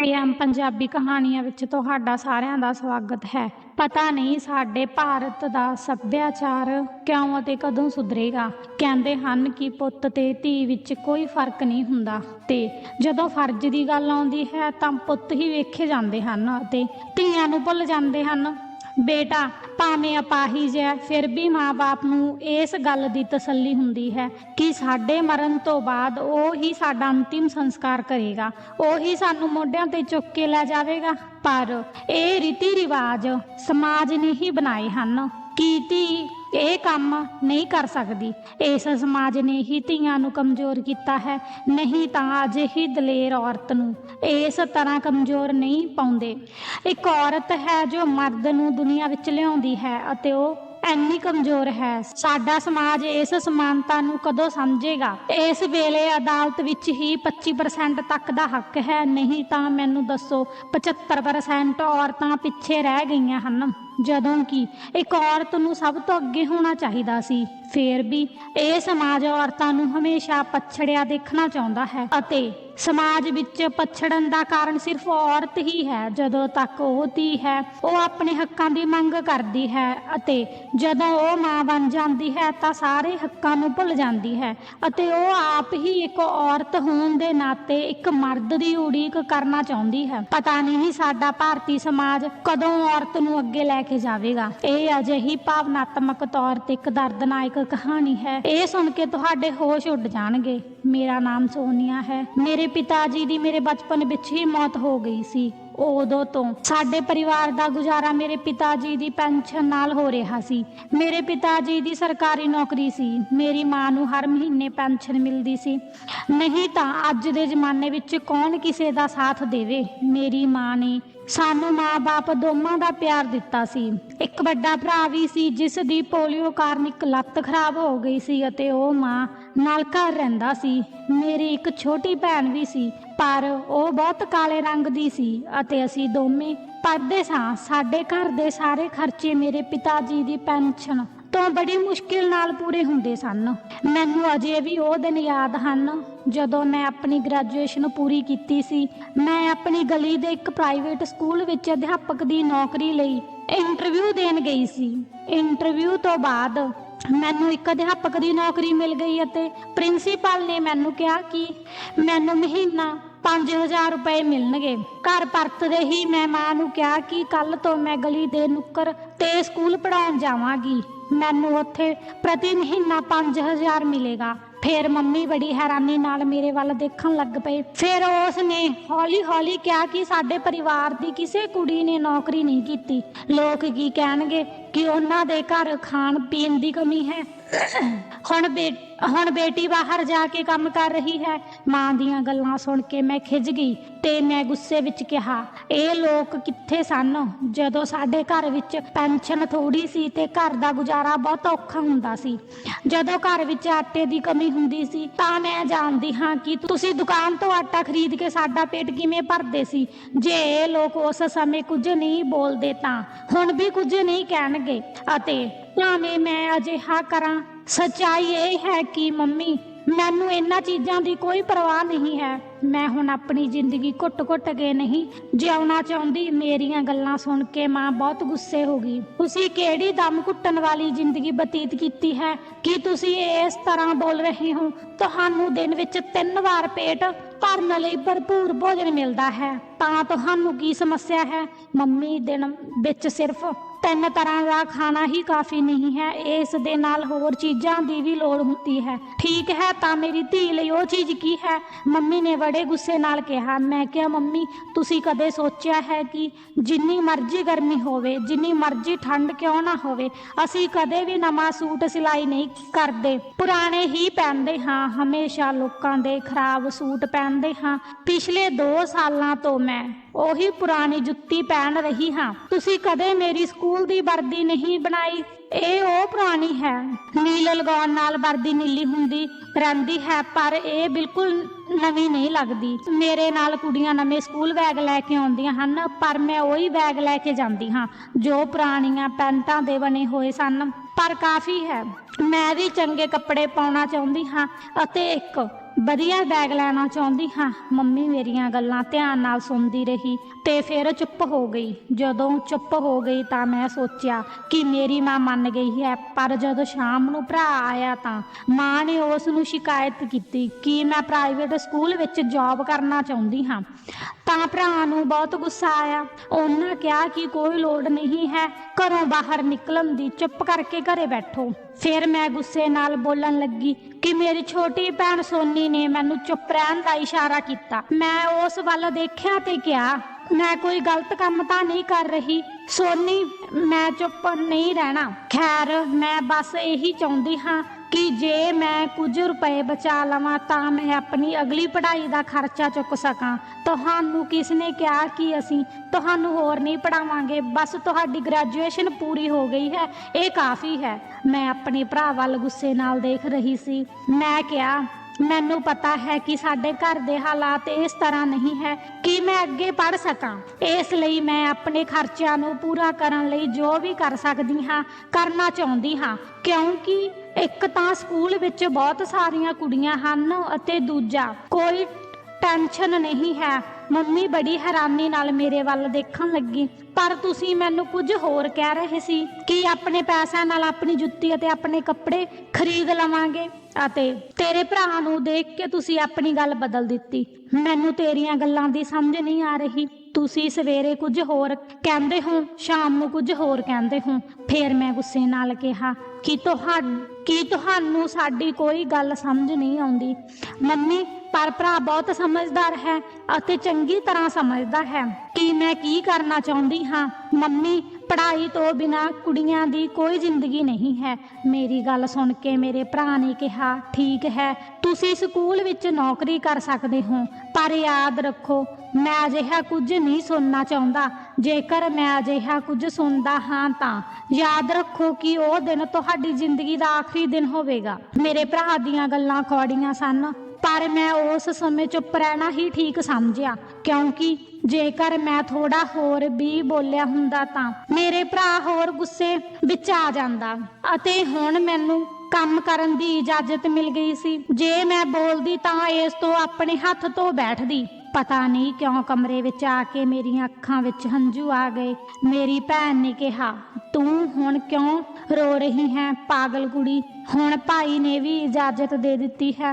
PM Punjabi ਕਹਾਣੀਆਂ ਵਿੱਚ ਤੁਹਾਡਾ ਸਾਰਿਆਂ ਦਾ ਸਵਾਗਤ ਹੈ। ਪਤਾ ਨਹੀਂ ਸਾਡੇ ਭਾਰਤ ਦਾ ਸੱਭਿਆਚਾਰ ਕਿਉਂ ਅਤੇ ਕਦੋਂ ਸੁਧਰੇਗਾ। ਕਹਿੰਦੇ ਹਨ ਕਿ ਪੁੱਤ ਤੇ ਧੀ ਵਿੱਚ ਕੋਈ ਫ਼ਰਕ ਨਹੀਂ ਹੁੰਦਾ ਤੇ ਜਦੋਂ ਫਰਜ਼ ਦੀ ਗੱਲ ਆਉਂਦੀ ਹੈ ਤਾਂ ਪੁੱਤ ਹੀ ਵੇਖੇ ਜਾਂਦੇ ਹਨ ਅਤੇ ਧੀਆਂ ਨੂੰ ਭੁੱਲ ਜਾਂਦੇ ਹਨ। ਬੇਟਾ ਭਾਵੇਂ ਅਪਾਹਿਜ ਹੈ ਫਿਰ ਵੀ ਮਾਂ-ਬਾਪ ਨੂੰ ਇਸ ਗੱਲ ਦੀ ਤਸੱਲੀ ਹੁੰਦੀ ਹੈ ਕਿ ਸਾਡੇ ਮਰਨ ਤੋਂ ਬਾਅਦ ਉਹ ਹੀ ਸਾਡਾ ਅੰਤਿਮ ਸੰਸਕਾਰ ਕਰੇਗਾ, ਉਹ ਹੀ ਸਾਨੂੰ ਮੋਢਿਆਂ ਤੇ ਚੁੱਕ ਕੇ ਲੈ ਜਾਵੇਗਾ। ਪਰ ਇਹ ਰੀਤੀ ਰਿਵਾਜ ਸਮਾਜ ਨੇ ਹੀ ਬਣਾਏ ਹਨ। ਕਿ ਇਹ ਕੰਮ ਨਹੀਂ ਕਰ ਸਕਦੀ। ਇਸ ਸਮਾਜ ਨੇ ਹੀ ਧੀਆਂ ਨੂੰ ਕਮਜ਼ੋਰ ਕੀਤਾ ਹੈ। ਨਹੀਂ ਤਾਂ ਅਜਿਹੀ ਦਲੇਰ ਔਰਤ ਨੂੰ ਇਸ ਤਰ੍ਹਾਂ ਕਮਜ਼ੋਰ ਨਹੀਂ ਪਾਉਂਦੇ। ਇੱਕ ਔਰਤ ਹੈ ਜੋ ਮਰਦ ਨੂੰ ਦੁਨੀਆ ਵਿੱਚ ਲਿਆਉਂਦੀ ਹੈ ਅਤੇ ਉਹ ਐਨੀ ਕਮਜ਼ੋਰ ਹੈ। ਸਾਡਾ ਸਮਾਜ ਇਸ ਸਮਾਨਤਾ ਨੂੰ ਕਦੋਂ ਸਮਝੇਗਾ? ਇਸ ਵੇਲੇ ਅਦਾਲਤ ਵਿੱਚ ਹੀ 25% ਤੱਕ ਦਾ ਹੱਕ ਹੈ। ਨਹੀਂ ਤਾਂ ਮੈਨੂੰ ਦੱਸੋ 75% ਔਰਤਾਂ ਪਿੱਛੇ ਰਹਿ ਗਈਆਂ ਹਨ। ਜਦੋਂ ਕਿ ਇੱਕ ਔਰਤ ਨੂੰ ਸਭ ਤੋਂ ਅੱਗੇ ਹੋਣਾ ਚਾਹੀਦਾ ਸੀ, ਫੇਰ ਵੀ ਇਹ ਸਮਾਜ ਔਰਤਾਂ ਨੂੰ ਹਮੇਸ਼ਾ ਪਛੜਿਆ ਦੇਖਣਾ ਚਾਹੁੰਦਾ ਹੈ ਅਤੇ ਸਮਾਜ ਵਿੱਚ ਪਛੜਨ ਦਾ ਕਾਰਨ ਸਿਰਫ ਔਰਤ ਹੀ ਹੈ, ਜਦੋਂ ਤੱਕ ਉਹ ਧੀ ਹੈ, ਉਹ ਆਪਣੇ ਹੱਕਾਂ ਦੀ ਮੰਗ ਕਰਦੀ ਹੈ ਅਤੇ ਜਦੋਂ ਉਹ ਮਾਂ ਬਣ ਜਾਂਦੀ ਹੈ ਤਾਂ ਸਾਰੇ ਹੱਕਾਂ ਨੂੰ ਭੁੱਲ ਜਾਂਦੀ ਹੈ ਅਤੇ ਉਹ ਆਪ ਹੀ ਇੱਕ ਔਰਤ ਹੋਣ ਦੇ ਨਾਤੇ ਇੱਕ ਮਰਦ ਦੀ ਉਡੀਕ ਕਰਨਾ ਚਾਹੁੰਦੀ ਹੈ। ਪਤਾ ਨਹੀਂ ਸਾਡਾ ਭਾਰਤੀ ਸਮਾਜ ਕਦੋਂ ਔਰਤ ਨੂੰ ਅੱਗੇ ਲੈ ਕੇ ਜਾਵੇਗਾ। ਇਹ ਅਜਿਹੀ ਭਾਵਨਾਤਮਕ ਤੌਰ ਤੇ ਇੱਕ ਦਰਦਨਾਇਕ ਕਹਾਣੀ ਹੈ। ਇਹ ਸੁਣ ਕੇ ਤੁਹਾਡੇ ਹੋਸ਼ ਉੱਡ ਜਾਣਗੇ। ਮੇਰਾ ਨਾਮ ਸੋਨੀਆ ਹੈ। ਮੇਰੇ ਪਿਤਾ ਜੀ ਦੀ ਮੇਰੇ ਬਚਪਨ ਵਿੱਚ ਹੀ ਮੌਤ ਹੋ ਗਈ ਸੀ। ਉਦੋਂ ਤੋਂ ਸਾਡੇ ਪਰਿਵਾਰ ਦਾ ਗੁਜ਼ਾਰਾ ਮੇਰੇ ਪਿਤਾ ਜੀ ਦੀ ਪੈਨਸ਼ਨ ਨਾਲ ਹੋ ਰਿਹਾ ਸੀ। ਮੇਰੇ ਪਿਤਾ ਜੀ ਦੀ ਸਰਕਾਰੀ ਨੌਕਰੀ ਸੀ। ਮੇਰੀ ਮਾਂ ਨੂੰ ਹਰ ਮਹੀਨੇ ਪੈਨਸ਼ਨ ਮਿਲਦੀ ਸੀ। ਨਹੀਂ ਤਾਂ ਅੱਜ ਦੇ ਜ਼ਮਾਨੇ ਵਿੱਚ ਕੌਣ ਕਿਸੇ ਦਾ ਸਾਥ ਦੇਵੇ? ਮੇਰੀ ਮਾਂ ਨੇ ਸਾਨੂੰ ਮਾਂ-ਬਾਪ ਦੋਵਾਂ ਦਾ ਪਿਆਰ ਦਿੱਤਾ ਸੀ। ਇੱਕ ਵੱਡਾ ਭਰਾ ਵੀ ਸੀ, ਜਿਸ ਦੀ ਪੋਲੀਓ ਕਾਰਨ ਇੱਕ ਲੱਤ ਖਰਾਬ ਹੋ ਗਈ ਸੀ ਅਤੇ ਉਹ ਮਾਂ ਨਾਲ ਘਰ ਰਹਿੰਦਾ ਸੀ। ਮੇਰੀ ਇੱਕ ਛੋਟੀ ਭੈਣ ਵੀ ਸੀ, ਪਰ ਉਹ ਬਹੁਤ ਕਾਲੇ ਰੰਗ ਦੀ ਸੀ ਅਤੇ ਅਸੀਂ ਦੋਵੇਂ ਪੜ੍ਹਦੇ ਸਾਂ। ਸਾਡੇ ਘਰ ਦੇ ਸਾਰੇ ਖਰਚੇ ਮੇਰੇ ਪਿਤਾ ਜੀ ਦੀ ਪੈਨਸ਼ਨ ਤੋਂ ਬੜੀ ਮੁਸ਼ਕਿਲ ਨਾਲ ਪੂਰੇ ਹੁੰਦੇ ਸਨ। ਮੈਨੂੰ ਅਜੇ ਵੀ ਉਹ ਦਿਨ ਯਾਦ ਹਨ, ਜਦੋਂ ਮੈਂ ਆਪਣੀ ਗ੍ਰੈਜੂਏਸ਼ਨ ਪੂਰੀ ਕੀਤੀ ਸੀ। ਮੈਂ ਆਪਣੀ ਗਲੀ ਦੇ ਇੱਕ ਪ੍ਰਾਈਵੇਟ ਸਕੂਲ ਵਿੱਚ ਅਧਿਆਪਕ ਦੀ ਨੌਕਰੀ ਲਈ ਇੰਟਰਵਿਊ ਦੇਣ ਗਈ ਸੀ। ਇੰਟਰਵਿਊ ਤੋਂ ਬਾਅਦ ਮੈਨੂੰ ਇੱਕ ਅਧਿਆਪਕ ਦੀ ਨੌਕਰੀ ਮਿਲ ਗਈ ਅਤੇ ਪ੍ਰਿੰਸੀਪਲ ਨੇ ਮੈਨੂੰ ਕਿਹਾ ਕਿ ਮੈਨੂੰ ਮਹੀਨਾ 5000 ਰੁਪਏ ਮਿਲਣਗੇ। ਘਰ ਪਰਤਦੇ ਹੀ ਮੈਂ ਮਾਂ ਨੂੰ ਕਿਹਾ ਕਿ ਕੱਲ ਤੋਂ ਮੈਂ ਗਲੀ ਦੇ ਨੁੱਕਰ ਤੇ ਸਕੂਲ ਪੜਾਉਣ ਜਾਵਾਂਗੀ। ਮੈਨੂੰ ਉੱਥੇ ਪ੍ਰਤੀ ਮਹੀਨਾ 5000 ਮਿਲੇਗਾ। ਫੇਰ ਮੰਮੀ ਬੜੀ ਹੈਰਾਨੀ ਨਾਲ ਮੇਰੇ ਵੱਲ ਦੇਖਣ ਲੱਗ ਪਏ। ਫਿਰ ਉਸ ਨੇ ਹੌਲੀ-ਹੌਲੀ ਕਿਹਾ ਕਿ ਸਾਡੇ ਪਰਿਵਾਰ ਦੀ ਕਿਸੇ ਕੁੜੀ ਨੇ ਨੌਕਰੀ ਨਹੀਂ ਕੀਤੀ। ਲੋਕ ਕੀ ਕਹਿਣਗੇ? ਕਿ ਉਹਨਾਂ ਦੇ ਘਰ ਖਾਣ ਪੀਣ ਦੀ ਕਮੀ ਹੈ। ਹੁਣ ਬੇ, ਹੁਣ ਬੇਟੀ ਬਾਹਰ ਜਾ ਕੇ ਕੰਮ ਕਰ ਰਹੀ ਹੈ। ਮਾਂ ਦੀਆਂ ਗੱਲਾਂ ਸੁਣ ਕੇ ਮੈਂ ਖਿੱਚ ਗਈ ਤੇ ਮੈਂ ਗੁੱਸੇ ਵਿੱਚ ਕਿਹਾ, ਇਹ ਲੋਕ ਕਿੱਥੇ ਸਨ? ਜਦੋਂ ਸਾਡੇ ਘਰ ਵਿੱਚ ਪੈਨਸ਼ਨ ਥੋੜੀ ਸੀ ਤੇ ਘਰ ਦਾ ਗੁਜ਼ਾਰਾ ਬਹੁਤ ਔਖਾ ਹੁੰਦਾ ਸੀ। ਜਦੋਂ ਘਰ ਵਿੱਚ ਆਟੇ ਦੀ ਕਮੀ ਹੁੰਦੀ ਸੀ, ਤਾਂ ਮੈਂ ਜਾਣਦੀ ਹਾਂ ਕਿ ਤੁਸੀਂ ਦੁਕਾਨ ਤੋਂ ਆਟਾ ਖਰੀਦ ਕੇ ਸਾਡਾ ਪੇਟ ਕਿਵੇਂ ਭਰਦੇ ਸੀ। ਜੇ ਇਹ ਲੋਕ ਉਸ ਸਮੇਂ ਕੁਝ ਨਹੀਂ ਬੋਲਦੇ ਤਾਂ। ਹੁਣ ਵੀ ਕੁਝ ਨਹੀਂ ਕਹਿਣਗੇ ਅਤੇ ਭਾਵੇਂ ਮੈਂ ਅਜਿਹਾ ਕਰਾਂ, ਸੱਚਾਈ ਇਹ ਹੈ ਕਿ ਮੰਮੀ, ਮੈਨੂੰ ਇਹਨਾਂ ਚੀਜ਼ਾਂ ਦੀ ਕੋਈ ਪਰਵਾਹ ਨਹੀਂ ਹੈ। ਮੈਂ ਹੁਣ ਆਪਣੀ ਜ਼ਿੰਦਗੀ ਘੁੱਟ-ਘੁੱਟ ਕੇ ਨਹੀਂ ਜਿਉਣਾ ਚਾਹੁੰਦੀ। ਮੇਰੀਆਂ ਗੱਲਾਂ ਸੁਣ ਕੇ ਮਾਂ ਬਹੁਤ ਗੁੱਸੇ ਹੋ ਗਈ। ਤੁਸੀਂ ਕਿਹੜੀ ਦਮ ਘੁੱਟਣ ਵਾਲੀ ਜ਼ਿੰਦਗੀ ਬਤੀਤ ਕੀਤੀ ਹੈ? ਕਿ ਤੁਸੀਂ ਇਸ ਤਰ੍ਹਾਂ ਬੋਲ ਰਹੇ ਹੋ? ਤੁਹਾਨੂੰ ਦਿਨ ਵਿੱਚ ਤਿੰਨ ਵਾਰ ਪੇਟ ਭਰਨ ਲਈ ਭਰਪੂਰ ਭੋਜਨ ਮਿਲਦਾ ਹੈ। ਤਾਂ ਤੁਹਾਨੂੰ ਕੀ ਸਮੱਸਿਆ ਹੈ? ਮੰਮੀ, ਦਿਨ ਵਿੱਚ ਸਿਰਫ ਤਿੰਨ ਤਰ੍ਹਾਂ ਦਾ ਖਾਣਾ ਹੀ ਕਾਫੀ ਨਹੀਂ ਹੈ। ਇਸ ਦੇ ਨਾਲ ਹੋਰ ਚੀਜ਼ਾਂ ਦੀ ਵੀ ਲੋੜ ਹੁੰਦੀ ਹੈ। ਠੀਕ ਹੈ, ਤਾਂ ਮੇਰੀ ਧੀ ਲਈ ਉਹ ਚੀਜ਼ ਕੀ ਹੈ? ਮੰਮੀ ਨੇ ਬੜੇ ਗੁੱਸੇ ਨਾਲ ਕਿਹਾ। ਮੈਂ ਕਿਹਾ, ਮੰਮੀ, ਤੁਸੀਂ ਕਦੇ ਸੋਚਿਆ ਹੈ ਕਿ ਜਿੰਨੀ ਮਰਜ਼ੀ ਗਰਮੀ ਹੋਵੇ, ਜਿੰਨੀ ਮਰਜ਼ੀ ਠੰਡ ਕਿਉਂ ਨਾ ਹੋਵੇ, ਅਸੀਂ ਕਦੇ ਵੀ ਨਵਾਂ ਸੂਟ ਸਿਲਾਈ ਨਹੀਂ ਕਰਦੇ। ਪੁਰਾਣੇ ਹੀ ਪਹਿਨਦੇ ਹਾਂ। ਹਮੇਸ਼ਾ ਲੋਕਾਂ ਦੇ ਖਰਾਬ ਸੂਟ ਪਹਿਨਦੇ ਹਾਂ। ਪਿਛਲੇ 2 ਸਾਲਾਂ ਤੋਂ ਮੈਂ ਉਹੀ ਪੁਰਾਣੀ ਜੁੱਤੀ ਪਹਿਨ ਰਹੀ ਹਾਂ। ਤੁਸੀਂ ਕਦੇ ਮੇਰੀ ਸਕੂਲ ਦੀ ਵਰਦੀ ਨਹੀਂ ਬਣਾਈ? ਇਹ ਉਹ ਪੁਰਾਣੀ ਹੈ। ਨੀਲ ਲਗਾਉਣ ਨਾਲ ਵਰਦੀ ਨੀਲੀ ਹੁੰਦੀ ਰਹਿੰਦੀ ਹੈ, ਪਰ ਇਹ ਬਿਲਕੁਲ ਨਵੀਂ ਨਹੀਂ ਲੱਗਦੀ। ਮੇਰੇ ਨਾਲ ਕੁੜੀਆਂ ਨਵੇਂ ਸਕੂਲ ਬੈਗ ਲੈ ਕੇ ਆਉਂਦੀਆਂ ਹਨ, ਪਰ ਮੈਂ ਉਹੀ ਬੈਗ ਲੈ ਕੇ ਜਾਂਦੀ ਹਾਂ, ਜੋ ਪੁਰਾਣੀਆਂ ਪੈਂਟਾਂ ਦੇ ਬਣੇ ਹੋਏ ਸਨ। ਪਰ ਕਾਫੀ ਹੈ। ਮੈਂ ਵੀ ਚੰਗੇ ਕੱਪੜੇ ਪਾਉਣਾ ਚਾਹੁੰਦੀ ਹਾਂ, ਅਤੇ ਇੱਕ ਵਧੀਆ ਬੈਗ ਲੈਣਾ ਚਾਹੁੰਦੀ ਹਾਂ। ਮੰਮੀ ਮੇਰੀਆਂ ਗੱਲਾਂ ਧਿਆਨ ਨਾਲ ਸੁਣਦੀ ਰਹੀ ਤੇ ਫਿਰ ਚੁੱਪ ਹੋ ਗਈ। ਜਦੋਂ ਚੁੱਪ ਹੋ ਗਈ ਤਾਂ ਮੈਂ ਸੋਚਿਆ ਕਿ ਮੇਰੀ ਮਾਂ ਮੰਨ ਗਈ ਹੈ, ਪਰ ਜਦੋਂ ਸ਼ਾਮ ਨੂੰ ਭਰਾ ਆਇਆ ਤਾਂ ਮਾਂ ਨੇ ਉਸ ਨੂੰ ਸ਼ਿਕਾਇਤ ਕੀਤੀ ਕਿ ਮੈਂ ਪ੍ਰਾਈਵੇਟ ਸਕੂਲ ਵਿੱਚ ਜੌਬ ਕਰਨਾ ਚਾਹੁੰਦੀ ਹਾਂ। ਤਾਂ ਭਰਾ ਨੂੰ ਬਹੁਤ ਗੁੱਸਾ ਆਇਆ। ਉਹਨਾਂ ਕਿਹਾ ਕਿ ਕੋਈ ਲੋੜ ਨਹੀਂ ਹੈ, ਘਰੋਂ ਬਾਹਰ ਨਿਕਲਣ ਦੀ, ਚੁੱਪ ਕਰਕੇ ਘਰੇ ਬੈਠੋ। ਫਿਰ ਮੈਂ ਗੁੱਸੇ ਨਾਲ ਬੋਲਣ ਲੱਗੀ ਕਿ ਮੇਰੀ ਛੋਟੀ ਭੈਣ ਸੋਨੀ ਨੇ ਮੈਨੂੰ ਚੁੱਪ ਰਹਿਣ ਦਾ ਇਸ਼ਾਰਾ ਕੀਤਾ। ਮੈਂ ਉਸ ਵੱਲ ਦੇਖਿਆ ਤੇ ਕਿਹਾ, ਮੈਂ ਕੋਈ ਗਲਤ ਕੰਮ ਤਾਂ ਨਹੀਂ ਕਰ ਰਹੀ। ਸੋਨੀ, ਮੈਂ ਚੁੱਪ ਨਹੀਂ ਰਹਿਣਾ। ਖੈਰ, ਮੈਂ ਬਸ ਇਹੀ ਚਾਹੁੰਦੀ ਹਾਂ ਕਿ ਜੇ ਮੈਂ ਕੁਝ ਰੁਪਏ ਬਚਾ ਲਵਾਂ ਤਾਂ ਮੈਂ ਆਪਣੀ ਅਗਲੀ ਪੜ੍ਹਾਈ ਦਾ ਖਰਚਾ ਚੁੱਕ ਸਕਾਂ। ਤੁਹਾਨੂੰ ਕਿਸ ਨੇ ਕਿਹਾ ਕਿ ਅਸੀਂ ਤੁਹਾਨੂੰ ਹੋਰ ਨਹੀਂ ਪੜਾਵਾਂਗੇ ਬਸ ਤੁਹਾਡੀ ਗ੍ਰੈਜੂਏਸ਼ਨ ਪੂਰੀ ਹੋ ਗਈ ਹੈ। ਇਹ ਕਾਫੀ ਹੈ। ਮੈਂ ਆਪਣੇ ਭਰਾ ਵੱਲ ਗੁੱਸੇ ਨਾਲ ਦੇਖ ਰਹੀ ਸੀ। ਮੈਂ ਕਿਹਾ, ਮੈਨੂੰ ਪਤਾ ਹੈ ਕਿ ਸਾਡੇ ਘਰ ਦੇ ਹਾਲਾਤ ਇਸ ਤਰ੍ਹਾਂ ਨਹੀਂ ਹੈ ਕਿ ਮੈਂ ਅੱਗੇ ਪੜ ਸਕਾਂ। ਇਸ ਲਈ ਮੈਂ ਆਪਣੇ ਖਰਚਿਆਂ ਨੂੰ ਪੂਰਾ ਕਰਨ ਲਈ ਜੋ ਵੀ ਕਰ ਸਕਦੀ ਹਾਂ, ਕਰਨਾ ਚਾਹੁੰਦੀ ਹਾਂ। ਕਿਉਂਕਿ ਇੱਕ ਤਾਂ ਸਕੂਲ ਵਿੱਚ ਬਹੁਤ ਸਾਰੀਆਂ ਕੁੜੀਆਂ ਹਨ ਅਤੇ ਦੂਜਾ ਕੋਈ ਟੈਨਸ਼ਨ ਨਹੀਂ ਹੈ। ਮੰਮੀ ਬੜੀ ਹੈਰਾਨੀ ਨਾਲ ਮੇਰੇ ਵੱਲ ਦੇਖਣ ਲੱਗੀ। ਪਰ ਤੁਸੀਂ ਮੈਨੂੰ ਕੁਝ ਹੋਰ ਕਹਿ ਰਹੇ ਸੀ ਕਿ ਆਪਣੇ ਪੈਸਿਆਂ ਨਾਲ ਆਪਣੀ ਜੁੱਤੀ ਅਤੇ ਆਪਣੇ ਕੱਪੜੇ ਖਰੀਦ ਲਵਾਂਗੇ ਅਤੇ ਤੇਰੇ ਭਰਾ ਨੂੰ ਦੇਖ ਕੇ ਤੁਸੀਂ ਆਪਣੀ ਗੱਲ ਬਦਲ ਦਿੱਤੀ। ਮੈਨੂੰ ਤੇਰੀਆਂ ਗੱਲਾਂ ਦੀ ਸਮਝ ਨਹੀਂ ਆ ਰਹੀ। ਤੁਸੀਂ ਸਵੇਰੇ ਕੁਝ ਹੋਰ ਕਹਿੰਦੇ ਹੋ, ਸ਼ਾਮ ਨੂੰ ਕੁਝ ਹੋਰ ਕਹਿੰਦੇ ਹੋ? ਫੇਰ ਮੈਂ ਗੁੱਸੇ ਨਾਲ ਕਿਹਾ, ਕਿ ਤੁਹਾਡ, ਕਿ ਤੁਹਾਨੂੰ ਸਾਡੀ ਕੋਈ ਗੱਲ ਸਮਝ ਨਹੀਂ ਆਉਂਦੀ? ਮੰਮੀ, ਪਰ ਭਰਾ ਬਹੁਤ ਸਮਝਦਾਰ ਹੈ ਅਤੇ ਚੰਗੀ ਤਰ੍ਹਾਂ ਸਮਝਦਾ ਹੈ। ਕਿ ਮੈਂ ਕੀ ਕਰਨਾ ਚਾਹੁੰਦੀ ਹਾਂ? ਮੰਮੀ ਪੜ੍ਹਾਈ ਤੋਂ ਬਿਨਾ ਕੁੜੀਆਂ ਦੀ ਕੋਈ ਜ਼ਿੰਦਗੀ ਨਹੀਂ ਹੈ। ਮੇਰੀ ਗੱਲ ਸੁਣ ਕੇ ਮੇਰੇ ਭਰਾ ਨੇ ਕਿਹਾ, ਠੀਕ ਹੈ, ਤੁਸੀਂ ਸਕੂਲ ਵਿੱਚ ਨੌਕਰੀ ਕਰ ਸਕਦੇ ਹੋ, ਪਰ ਯਾਦ ਰੱਖੋ, ਮੈਂ ਅਜਿਹਾ ਕੁਝ ਨਹੀਂ ਸੁਣਨਾ ਚਾਹੁੰਦਾ। ਜੇਕਰ ਮੈਂ ਅਜਿਹਾ ਕੁਝ ਸੁਣਦਾ ਹਾਂ ਤਾਂ ਯਾਦ ਰੱਖੋ ਕਿ ਉਹ ਦਿਨ ਤੁਹਾਡੀ ਜ਼ਿੰਦਗੀ ਦਾ ਆਖਰੀ ਦਿਨ ਹੋਵੇਗਾ। ਮੇਰੇ ਭਰਾ ਦੀਆਂ ਗੱਲਾਂ ਕੌੜੀਆਂ ਸਨ, ਪਰ ਮੈਂ ਉਸ ਸਮੇਂ ਚੁੱਪ ਰਹਿਣਾ ਹੀ ਠੀਕ ਸਮਝਿਆ, ਕਿਉਂਕਿ ਜੇਕਰ ਮੈਂ ਥੋੜਾ ਹੋਰ ਵੀ ਬੋਲਿਆ ਹੁੰਦਾ ਤਾਂ ਮੇਰੇ ਭਰਾ ਹੋਰ ਗੁੱਸੇ ਵਿੱਚ ਆ ਜਾਂਦਾ। ਅਤੇ ਹੁਣ ਮੈਨੂੰ ਕੰਮ ਕਰਨ ਦੀ ਇਜਾਜ਼ਤ ਮਿਲ ਗਈ ਸੀ। ਜੇ ਮੈਂ ਬੋਲਦੀ ਤਾਂ ਇਸ ਤੋਂ ਆਪਣੇ ਹੱਥ ਤੋਂ ਬੈਠਦੀ। ਪਤਾ ਨਹੀਂ ਕਿਉਂ ਕਮਰੇ ਵਿੱਚ ਆ ਕੇ ਮੇਰੀਆਂ ਅੱਖਾਂ ਵਿੱਚ ਹੰਝੂ ਆ ਗਏ। ਮੇਰੀ ਭੈਣ ਨੇ ਕਿਹਾ, ਤੂੰ ਹੁਣ ਕਿਉਂ ਰੋ ਰਹੀ ਹੈ, ਪਾਗਲ ਕੁੜੀ? ਹੁਣ ਭਾਈ ਨੇ ਵੀ ਇਜਾਜ਼ਤ ਦੇ ਦਿੱਤੀ ਹੈ।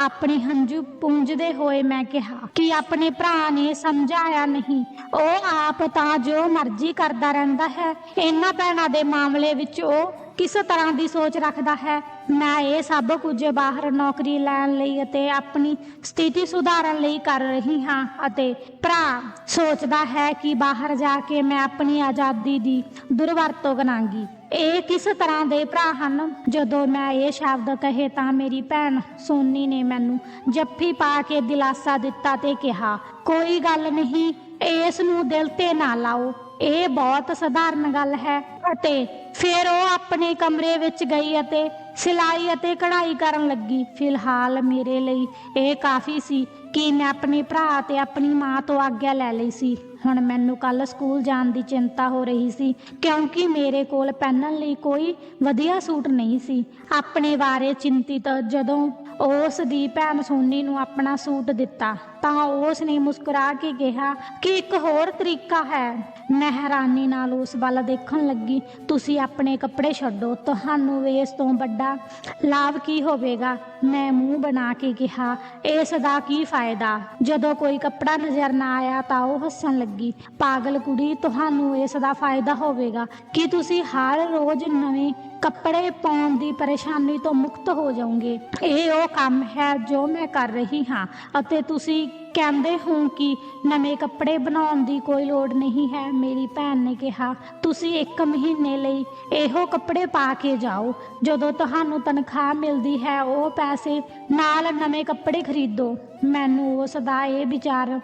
ਆਪਣੇ ਹੰਝੂ ਪੂੰਝਦੇ ਹੋਏ ਮੈਂ ਕਿਹਾ ਕਿ ਆਪਣੇ ਭਰਾ ਨੇ ਸਮਝਾਇਆ ਨਹੀਂ। ਉਹ ਆਪ ਤਾਂ ਜੋ ਮਰਜ਼ੀ ਕਰਦਾ ਰਹਿੰਦਾ ਹੈ। ਇਹਨਾਂ ਭੈਣਾਂ ਦੇ ਮਾਮਲੇ ਵਿੱਚ ਉਹ ਕਿਸ ਤਰ੍ਹਾਂ ਦੀ ਸੋਚ ਰੱਖਦਾ ਹੈ? ਮੈਂ ਇਹ ਸਭ ਕੁਝ ਬਾਹਰ ਨੌਕਰੀ ਲੈਣ ਲਈ ਅਤੇ ਆਪਣੀ ਸਥਿਤੀ ਸੁਧਾਰਨ ਲਈ ਕਰ ਰਹੀ ਹਾਂ ਅਤੇ ਭਰਾ ਸੋਚਦਾ ਹੈ ਕਿ ਬਾਹਰ ਜਾ ਕੇ ਮੈਂ ਆਪਣੀ ਆਜ਼ਾਦੀ ਦੀ ਦੁਰਵਰਤੋਂ ਕਰਾਂਗੀ ਇਹ ਕਿਸ ਤਰ੍ਹਾਂ ਦੇ ਭਰਾ ਹਨ? ਜਦੋਂ ਮੈਂ ਇਹ ਸ਼ਬਦ ਕਹੇ ਤਾਂ ਮੇਰੀ ਭੈਣ ਸੋਨੀ ਨੇ ਮੈਨੂੰ ਜੱਫੀ ਪਾ ਕੇ ਦਿਲਾਸਾ ਦਿੱਤਾ ਤੇ ਕਿਹਾ, ਕੋਈ ਗੱਲ ਨਹੀਂ, ਇਸ ਨੂੰ ਦਿਲ ਤੇ ਨਾ ਲਾਓ। ਇਹ ਬਹੁਤ ਸਧਾਰਨ ਗੱਲ ਹੈ ਅਤੇ ਫਿਰ ਉਹ ਆਪਣੇ ਕਮਰੇ ਵਿੱਚ ਗਈ ਅਤੇ ਸਿਲਾਈ ਅਤੇ ਕਢਾਈ ਕਰਨ ਲੱਗੀ। ਫਿਲਹਾਲ ਮੇਰੇ ਲਈ ਇਹ ਕਾਫੀ ਸੀ ਕਿ ਮੈਂ ਆਪਣੇ ਭਰਾ ਤੇ ਆਪਣੀ ਮਾਂ ਤੋਂ ਆਗਿਆ ਲੈ ਲਈ ਸੀ। ਹੁਣ ਮੈਨੂੰ ਕੱਲ ਸਕੂਲ ਜਾਣ ਦੀ ਚਿੰਤਾ ਹੋ ਰਹੀ ਸੀ, ਕਿਉਂਕਿ ਮੇਰੇ ਕੋਲ ਪਹਿਨਣ ਲਈ ਕੋਈ ਵਧੀਆ ਸੂਟ ਨਹੀਂ ਸੀ। ਆਪਣੇ ਬਾਰੇ ਚਿੰਤਿਤ ਜਦੋਂ ਉਸ ਦੀ ਭੈਣ ਸੋਨੀ ਨੂੰ ਆਪਣਾ ਸੂਟ ਦਿੱਤਾ। ਤਾਂ ਉਸ ਨੇ ਮੁਸਕਰਾ ਕੇ ਕਿਹਾ, ਕਿ ਇੱਕ ਹੋਰ ਤਰੀਕਾ ਹੈ? ਮੈਂ ਹੈਰਾਨੀ ਨਾਲ ਉਸ ਵੱਲ ਦੇਖਣ ਲੱਗੀ। ਤੁਸੀਂ ਆਪਣੇ ਕੱਪੜੇ ਛੱਡੋ, ਤੁਹਾਨੂੰ ਇਸ ਤੋਂ ਵੱਡਾ ਲਾਭ ਕੀ ਹੋਵੇਗਾ? ਮੈਂ ਮੂੰਹ ਬਣਾ ਕੇ ਕਿਹਾ, ਇਸ ਦਾ ਕੀ ਫਾਇਦਾ? ਜਦੋਂ ਕੋਈ ਕੱਪੜਾ ਨਜ਼ਰ ਨਾ ਆਇਆ ਤਾਂ ਉਹ ਹੱਸਣ ਲੱਗੀ। ਪਾਗਲ ਕੁੜੀ, ਤੁਹਾਨੂੰ ਇਸ ਦਾ ਫਾਇਦਾ ਹੋਵੇਗਾ। ਕਿ ਤੁਸੀਂ ਹਰ ਰੋਜ਼ ਨਵੇਂ ਕੱਪੜੇ ਪਾਉਣ ਦੀ ਪਰੇਸ਼ਾਨੀ ਤੋਂ ਮੁਕਤ ਹੋ ਜਾਓਗੇ। ਇਹ ਉਹ ਕੰਮ ਹੈ ਜੋ ਮੈਂ ਕਰ ਰਹੀ ਹਾਂ ਅਤੇ ਤੁਸੀਂ ਕਹਿੰਦੇ ਹੋ ਕਿ ਨਵੇਂ ਕੱਪੜੇ ਬਣਾਉਣ ਦੀ ਕੋਈ ਲੋੜ ਨਹੀਂ ਹੈ। ਮੇਰੀ ਭੈਣ ਨੇ ਕਿਹਾ, ਤੁਸੀਂ ਇੱਕ ਮਹੀਨੇ ਲਈ ਇਹੋ ਕੱਪੜੇ ਪਾ ਕੇ ਜਾਓ। ਜਦੋਂ ਤੁਹਾਨੂੰ ਤਨਖਾਹ ਮਿਲਦੀ ਹੈ, ਉਹ ਪੈਸੇ ਨਾਲ ਨਵੇਂ ਕੱਪੜੇ ਖਰੀਦੋ। ਮੈਨੂੰ ਉਸ ਦਾ ਇਹ ਵਿਚਾਰ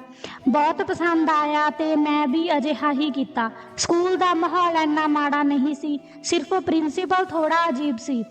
ਬਹੁਤ ਪਸੰਦ ਆਇਆ ਤੇ ਮੈਂ ਵੀ ਅਜਿਹਾ ਹੀ ਕੀਤਾ। ਸਕੂਲ ਦਾ ਮਾਹੌਲ ਇੰਨਾ ਮਾੜਾ ਨਹੀਂ ਸੀ, ਸਿਰਫ ਪ੍ਰਿੰਸੀਪਲ ਥੋੜਾ ਅਜੀਬ ਸੀ।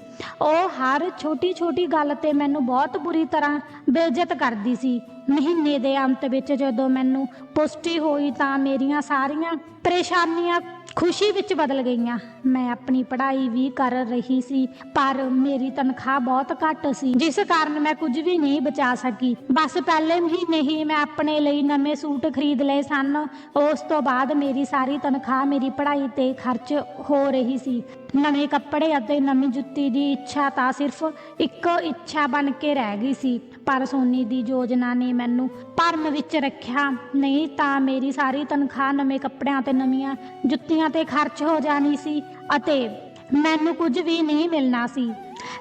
ਉਹ ਹਰ ਛੋਟੀ ਛੋਟੀ ਗੱਲ ਤੇ ਮੈਨੂੰ ਬਹੁਤ ਬੁਰੀ ਤਰ੍ਹਾਂ ਬੇਇੱਜ਼ਤ ਕਰਦੀ ਸੀ। ਮਹੀਨੇ ਦੇ ਅੰਤ ਵਿੱਚ ਜਦੋਂ ਮੈਨੂੰ ਪੁਸ਼ਟੀ ਹੋਈ ਤਾਂ ਮੇਰੀਆਂ ਸਾਰੀਆਂ ਪਰੇਸ਼ਾਨੀਆਂ ਖੁਸ਼ੀ ਵਿੱਚ ਬਦਲ ਗਈਆਂ। ਮੈਂ ਆਪਣੀ ਪੜ੍ਹਾਈ ਵੀ ਕਰ ਰਹੀ ਸੀ, ਪਰ ਮੇਰੀ ਤਨਖਾਹ ਬਹੁਤ ਘੱਟ ਸੀ, ਜਿਸ ਕਾਰਨ ਮੈਂ ਕੁਝ ਵੀ ਨਹੀਂ ਬਚਾ ਸਕੀ। ਬਸ ਪਹਿਲੇ ਮਹੀਨੇ ਹੀ ਮੈਂ ਆਪਣੇ ਲਈ ਨਵੇਂ ਸੂਟ ਖਰੀਦ ਲਏ ਸਨ। ਉਸ ਤੋਂ ਬਾਅਦ ਮੇਰੀ ਸਾਰੀ ਤਨਖਾਹ ਮੇਰੀ ਪੜ੍ਹਾਈ ਤੇ ਖਰਚ ਹੋ ਰਹੀ ਸੀ। ਨਵੇਂ ਕੱਪੜੇ ਅਤੇ ਨਵੀਂ ਜੁੱਤੀ ਦੀ ਇੱਛਾ ਤਾਂ ਸਿਰਫ ਇੱਕੋ ਇੱਛਾ ਬਣ ਕੇ ਰਹਿ ਗਈ ਸੀ। ਪਰ ਸੋਨੀ ਦੀ ਯੋਜਨਾ ਨੇ ਮੈਨੂੰ ਭਰਮ ਵਿੱਚ ਰੱਖਿਆ। ਨਹੀਂ ਤਾਂ ਮੇਰੀ ਸਾਰੀ ਤਨਖਾਹ ਨਵੇਂ ਕੱਪੜਿਆਂ ਤੇ ਨਵੀਆਂ ਜੁੱਤੀਆਂ ਤੇ ਖਰਚ ਹੋ ਜਾਣੀ ਸੀ ਅਤੇ ਮੈਨੂੰ ਕੁਝ ਵੀ ਨਹੀਂ ਮਿਲਣਾ ਸੀ।